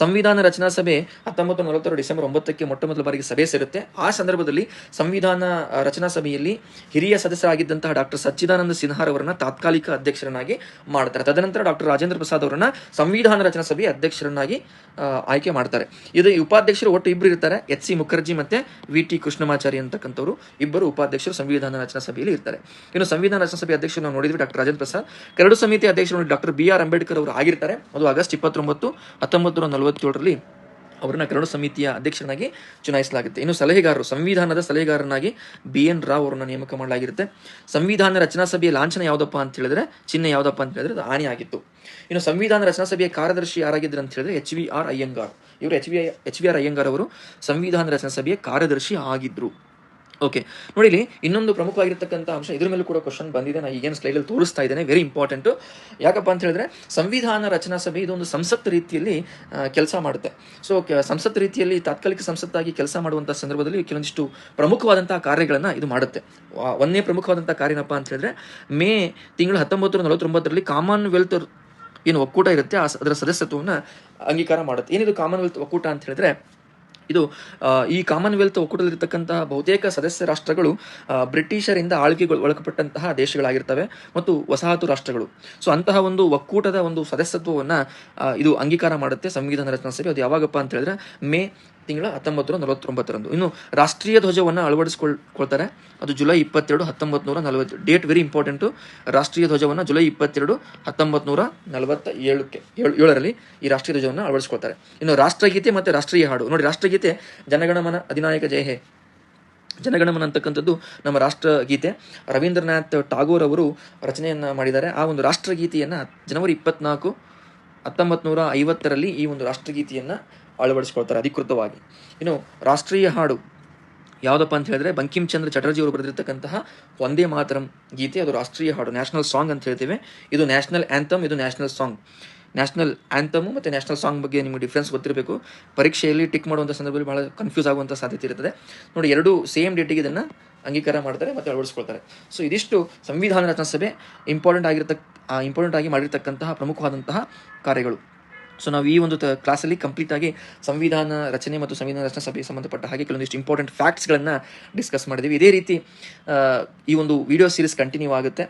ಸಂವಿಧಾನ ರಚನಾ ಸಭೆ ಹತ್ತೊಂಬತ್ತು ನಲವತ್ತಾರು ಡಿಸೆಂಬರ್ ಒಂಬತ್ತಕ್ಕೆ ಮೊಟ್ಟ ಮೊದಲ ಬಾರಿಗೆ ಸಭೆ ಸೇರುತ್ತೆ. ಆ ಸಂದರ್ಭದಲ್ಲಿ ಸಂವಿಧಾನ ರಚನಾ ಸಭೆಯಲ್ಲಿ ಹಿರಿಯ ಸದಸ್ಯರಾಗಿದ್ದಂತಹ ಡಾಕ್ಟರ್ ಸಚ್ಚಿದಾನಂದ ಸಿನ್ಹಾರ್ ಅವರನ್ನ ತಾತ್ಕಾಲಿಕ ಅಧ್ಯಕ್ಷರನ್ನಾಗಿ ಮಾಡ್ತಾರೆ. ತದನಂತರ ಡಾಕ್ಟರ್ ರಾಜೇಂದ್ರ ಪ್ರಸಾದ್ ಅವರನ್ನ ಸಂವಿಧಾನ ರಚನಾ ಸಭೆಯ ಅಧ್ಯಕ್ಷರನ್ನಾಗಿ ಆಯ್ಕೆ ಮಾಡ್ತಾರೆ. ಇದು ಉಪಾಧ್ಯಕ್ಷರು ಒಟ್ಟು ಇಬ್ಬರು ಇರ್ತಾರೆ. ಎಚ್ ಸಿ ಮುಖರ್ಜಿ ಮತ್ತೆ ವಿ ಟಿ ಕೃಷ್ಣಮಾಚಾರಿ ಅಂತಕ್ಕಂಥವ್ರು. ಇಬ್ಬರು ಉಪಾಧ್ಯಕ್ಷರು ಸಂವಿಧಾನ ರಚನಾ ಸಭೆಯಲ್ಲಿ ಇರ್ತಾರೆ. ಇನ್ನು ಸಂವಿಧಾನ ರಚನಾ ಸಭೆ ಅಧ್ಯಕ್ಷರು ನಾವು ನೋಡಿದ್ವಿ ಡಾಕ್ಟರ್ ರಾಜೇಂದ್ರ ಪ್ರಸಾದ್. ಕರಡು ಸಮಿತಿ ಅಧ್ಯಕ್ಷರು ಡಾಕ್ಟರ್ ಬಿ ಆರ್ ಅಂಬೇಡ್ಕರ್ ಅವರು ಆಗಿರ್ತಾರೆ. ಅದು ಆಗಸ್ಟ್ ಇಪ್ಪತ್ತೊಂಬತ್ತು, ಹತ್ತೊಂಬತ್ತು ನೂರ ನಲವತ್ತೇಳರಲ್ಲಿ ಅವರನ್ನ ಕರಡು ಸಮಿತಿಯ ಅಧ್ಯಕ್ಷರನ್ನಾಗಿ ಚುನಾಯಿಸಲಾಗುತ್ತೆ. ಇನ್ನು ಸಲಹೆಗಾರರು, ಸಂವಿಧಾನದ ಸಲಹೆಗಾರನಾಗಿ ಬಿ ಎನ್ ರಾವ್ ಅವರನ್ನು ನೇಮಕ ಮಾಡಲಾಗಿರುತ್ತೆ. ಸಂವಿಧಾನ ರಚನಾ ಸಭೆಯ ಲಾಂಛನ ಯಾವುದಪ್ಪ ಅಂತ ಹೇಳಿದ್ರೆ, ಚಿಹ್ನೆ ಯಾವುದಪ್ಪ ಅಂತ ಹೇಳಿದ್ರೆ ಅದು ಹಾನಿ ಆಗಿತ್ತು. ಇನ್ನು ಸಂವಿಧಾನ ರಚನಾ ಸಭೆಯ ಕಾರ್ಯದರ್ಶಿ ಯಾರಾಗಿದ್ರು ಅಂತ ಹೇಳಿದ್ರೆ, ಎಚ್ ವಿ ಆರ್ ಅಯ್ಯಂಗಾರ್. ಇವರು H V H V R Ayyangar ಅವರು ಸಂವಿಧಾನ ರಚನಾ ಸಭೆಯ ಕಾರ್ಯದರ್ಶಿ ಆಗಿದ್ರು. ಓಕೆ ನೋಡಿ ಇಲ್ಲಿ ಇನ್ನೊಂದು ಪ್ರಮುಖವಾಗಿರ್ತಕ್ಕಂಥ ಅಂಶ ಇದ್ರ ಮೇಲೂ ಕೂಡ ಕ್ವಶನ್ ಬಂದಿದೆ. ನಾನು ಈಗೇನು ಸ್ಲೈಡಲ್ಲಿ ತೋರಿಸ್ತಾ ಇದ್ದೇನೆ. ವೆರಿ ಇಂಪಾರ್ಟೆಂಟ್ ಯಾಕಪ್ಪ ಅಂತ ಹೇಳಿದ್ರೆ ಸಂವಿಧಾನ ರಚನಾ ಸಭೆ ಇದೊಂದು ಸಂಸತ್ ರೀತಿಯಲ್ಲಿ ಕೆಲಸ ಮಾಡುತ್ತೆ. ಸೊ ಸಂಸತ್ ರೀತಿಯಲ್ಲಿ ತಾತ್ಕಾಲಿಕ ಸಂಸತ್ತಾಗಿ ಕೆಲಸ ಮಾಡುವಂಥ ಸಂದರ್ಭದಲ್ಲಿ ಕೆಲವೊಂದಿಷ್ಟು ಪ್ರಮುಖವಾದಂತಹ ಕಾರ್ಯಗಳನ್ನು ಇದು ಮಾಡುತ್ತೆ. ಒಂದೇ ಪ್ರಮುಖವಾದಂಥ ಕಾರ್ಯ ಏನಪ್ಪ ಅಂತ ಹೇಳಿದ್ರೆ ಮೇ ತಿಂಗಳು ಹತ್ತೊಂಬತ್ತು ನೂರ ನಲವತ್ತೊಂಬತ್ತರಲ್ಲಿ ಕಾಮನ್ವೆಲ್ತ್ ಏನು ಒಕ್ಕೂಟ ಇರುತ್ತೆ. ಅದರ ಸದಸ್ಯತ್ವವನ್ನು ಅಂಗೀಕಾರ ಮಾಡುತ್ತೆ. ಏನಿದು ಕಾಮನ್ವೆಲ್ತ್ ಒಕ್ಕೂಟ ಅಂತ ಹೇಳಿದ್ರೆ ಇದು ಈ ಕಾಮನ್ವೆಲ್ತ್ ಒಕ್ಕೂಟದಲ್ಲಿರ್ತಕ್ಕಂತಹ ಬಹುತೇಕ ಸದಸ್ಯ ರಾಷ್ಟ್ರಗಳು ಬ್ರಿಟಿಷರಿಂದ ಆಳ್ವಿಕೆಗೆ ಒಳಪಟ್ಟಂತಹ ದೇಶಗಳಾಗಿರ್ತವೆ ಮತ್ತು ವಸಾಹತು ರಾಷ್ಟ್ರಗಳು. ಸೊ ಅಂತಹ ಒಂದು ಒಕ್ಕೂಟದ ಒಂದು ಸದಸ್ಯತ್ವವನ್ನು ಇದು ಅಂಗೀಕಾರ ಮಾಡುತ್ತೆ ಸಂವಿಧಾನ ರಚನಾ ಸಭೆ. ಅದು ಯಾವಾಗಪ್ಪ ಅಂತ ಹೇಳಿದ್ರೆ ಮೇ ತಿಂಗಳ ಹತ್ತೊಂಬತ್ತು ನೂರ ನಲವತ್ತೊಂಬತ್ತರಂದು. ಇನ್ನು ರಾಷ್ಟ್ರೀಯ ಧ್ವಜವನ್ನು ಅಳವಡಿಸಿಕೊಳ್ಕೊಳ್ತಾರೆ. ಅದು ಜುಲೈ ಇಪ್ಪತ್ತೆರಡು ಹತ್ತೊಂಬತ್ತು ನೂರ ನಲವತ್ತು, ಡೇಟ್ ವೆರಿ ಇಂಪಾರ್ಟೆಂಟು. ರಾಷ್ಟ್ರೀಯ ಧ್ವಜವನ್ನು ಜುಲೈ ಇಪ್ಪತ್ತೆರಡು ಹತ್ತೊಂಬತ್ತು ನೂರ ನಲವತ್ತ ಏಳಕ್ಕೆ ಏಳು, ಏಳರಲ್ಲಿ ಈ ರಾಷ್ಟ್ರೀಯ ಧ್ವಜವನ್ನು ಅಳವಡಿಸ್ಕೊಳ್ತಾರೆ. ಇನ್ನು ರಾಷ್ಟ್ರಗೀತೆ ಮತ್ತು ರಾಷ್ಟ್ರೀಯ ಹಾಡು. ನೋಡಿ, ರಾಷ್ಟ್ರಗೀತೆ ಜನಗಣಮನ ಅಧಿನಾಯಕ ಜಯ ಹೇ. ಜನಗಣಮನ ಅಂತಕ್ಕಂಥದ್ದು ನಮ್ಮ ರಾಷ್ಟ್ರಗೀತೆ. ರವೀಂದ್ರನಾಥ್ ಟಾಗೋರ್ ಅವರು ರಚನೆಯನ್ನು ಮಾಡಿದ್ದಾರೆ. ಆ ಒಂದು ರಾಷ್ಟ್ರಗೀತೆಯನ್ನು ಜನವರಿ ಇಪ್ಪತ್ನಾಲ್ಕು ಹತ್ತೊಂಬತ್ತು ನೂರ ಐವತ್ತರಲ್ಲಿ ಈ ಒಂದು ರಾಷ್ಟ್ರಗೀತೆಯನ್ನು ಅಳವಡಿಸ್ಕೊಳ್ತಾರೆ ಅಧಿಕೃತವಾಗಿ. ಇನ್ನು ರಾಷ್ಟ್ರೀಯ ಹಾಡು ಯಾವುದಪ್ಪ ಅಂತ ಹೇಳಿದ್ರೆ ಬಂಕಿಮ್ ಚಂದ್ರ ಚಟರ್ಜಿ ಅವರು ಬರೆದಿರ್ತಕ್ಕಂತಹ ಒಂದೇ ಮಾತರಂ ಗೀತೆ, ಅದು ರಾಷ್ಟ್ರೀಯ ಹಾಡು, ನ್ಯಾಷನಲ್ ಸಾಂಗ್ ಅಂತ ಹೇಳ್ತೇವೆ. ಇದು ನ್ಯಾಷನಲ್ ಆ್ಯಂಥಮ್ ಇದು ನ್ಯಾಷನಲ್ ಸಾಂಗ್. ನ್ಯಾಷನಲ್ ಆ್ಯಂಥಮು ಮತ್ತು ನ್ಯಾಷನಲ್ ಸಾಂಗ್ ಬಗ್ಗೆ ನಿಮಗೆ ಡಿಫ್ರೆನ್ಸ್ ಗೊತ್ತಿರಬೇಕು. ಪರೀಕ್ಷೆಯಲ್ಲಿ ಟಿಕ್ ಮಾಡುವಂಥ ಸಂದರ್ಭದಲ್ಲಿ ಬಹಳ ಕನ್ಫ್ಯೂಸ್ ಆಗುವಂಥ ಸಾಧ್ಯತೆ ಇರ್ತದೆ. ನೋಡಿ, ಎರಡು ಸೇಮ್ ಡೇಟಿಗೆ ಇದನ್ನು ಅಂಗೀಕಾರ ಮಾಡ್ತಾರೆ ಮತ್ತು ಅಳವಡಿಸ್ಕೊಳ್ತಾರೆ. ಸೊ, ಇದಿಷ್ಟು ಸಂವಿಧಾನ ರಚನಾ ಸಭೆ ಇಂಪಾರ್ಟೆಂಟ್ ಆಗಿರತಕ್ಕ ಇಂಪಾರ್ಟೆಂಟ್ ಆಗಿ ಮಾಡಿರ್ತಕ್ಕಂತಹ ಪ್ರಮುಖವಾದಂತಹ ಕಾರ್ಯಗಳು. ಸೊ ನಾವು ಈ ಒಂದು ಕ್ಲಾಸಲ್ಲಿ ಕಂಪ್ಲೀಟ್ ಆಗಿ ಸಂವಿಧಾನ ರಚನೆ ಮತ್ತು ಸಂವಿಧಾನ ರಚನಾ ಸಭೆಗೆ ಸಂಬಂಧಪಟ್ಟ ಹಾಗೆ ಕೆಲವೊಂದಿಷ್ಟು ಇಂಪಾರ್ಟೆಂಟ್ ಫ್ಯಾಕ್ಟ್ಸ್ಗಳನ್ನು ಡಿಸ್ಕಸ್ ಮಾಡಿದ್ದೀವಿ ಇದೇ ರೀತಿ ಈ ಒಂದು ವಿಡಿಯೋ ಸೀರೀಸ್ ಕಂಟಿನ್ಯೂ ಆಗುತ್ತೆ.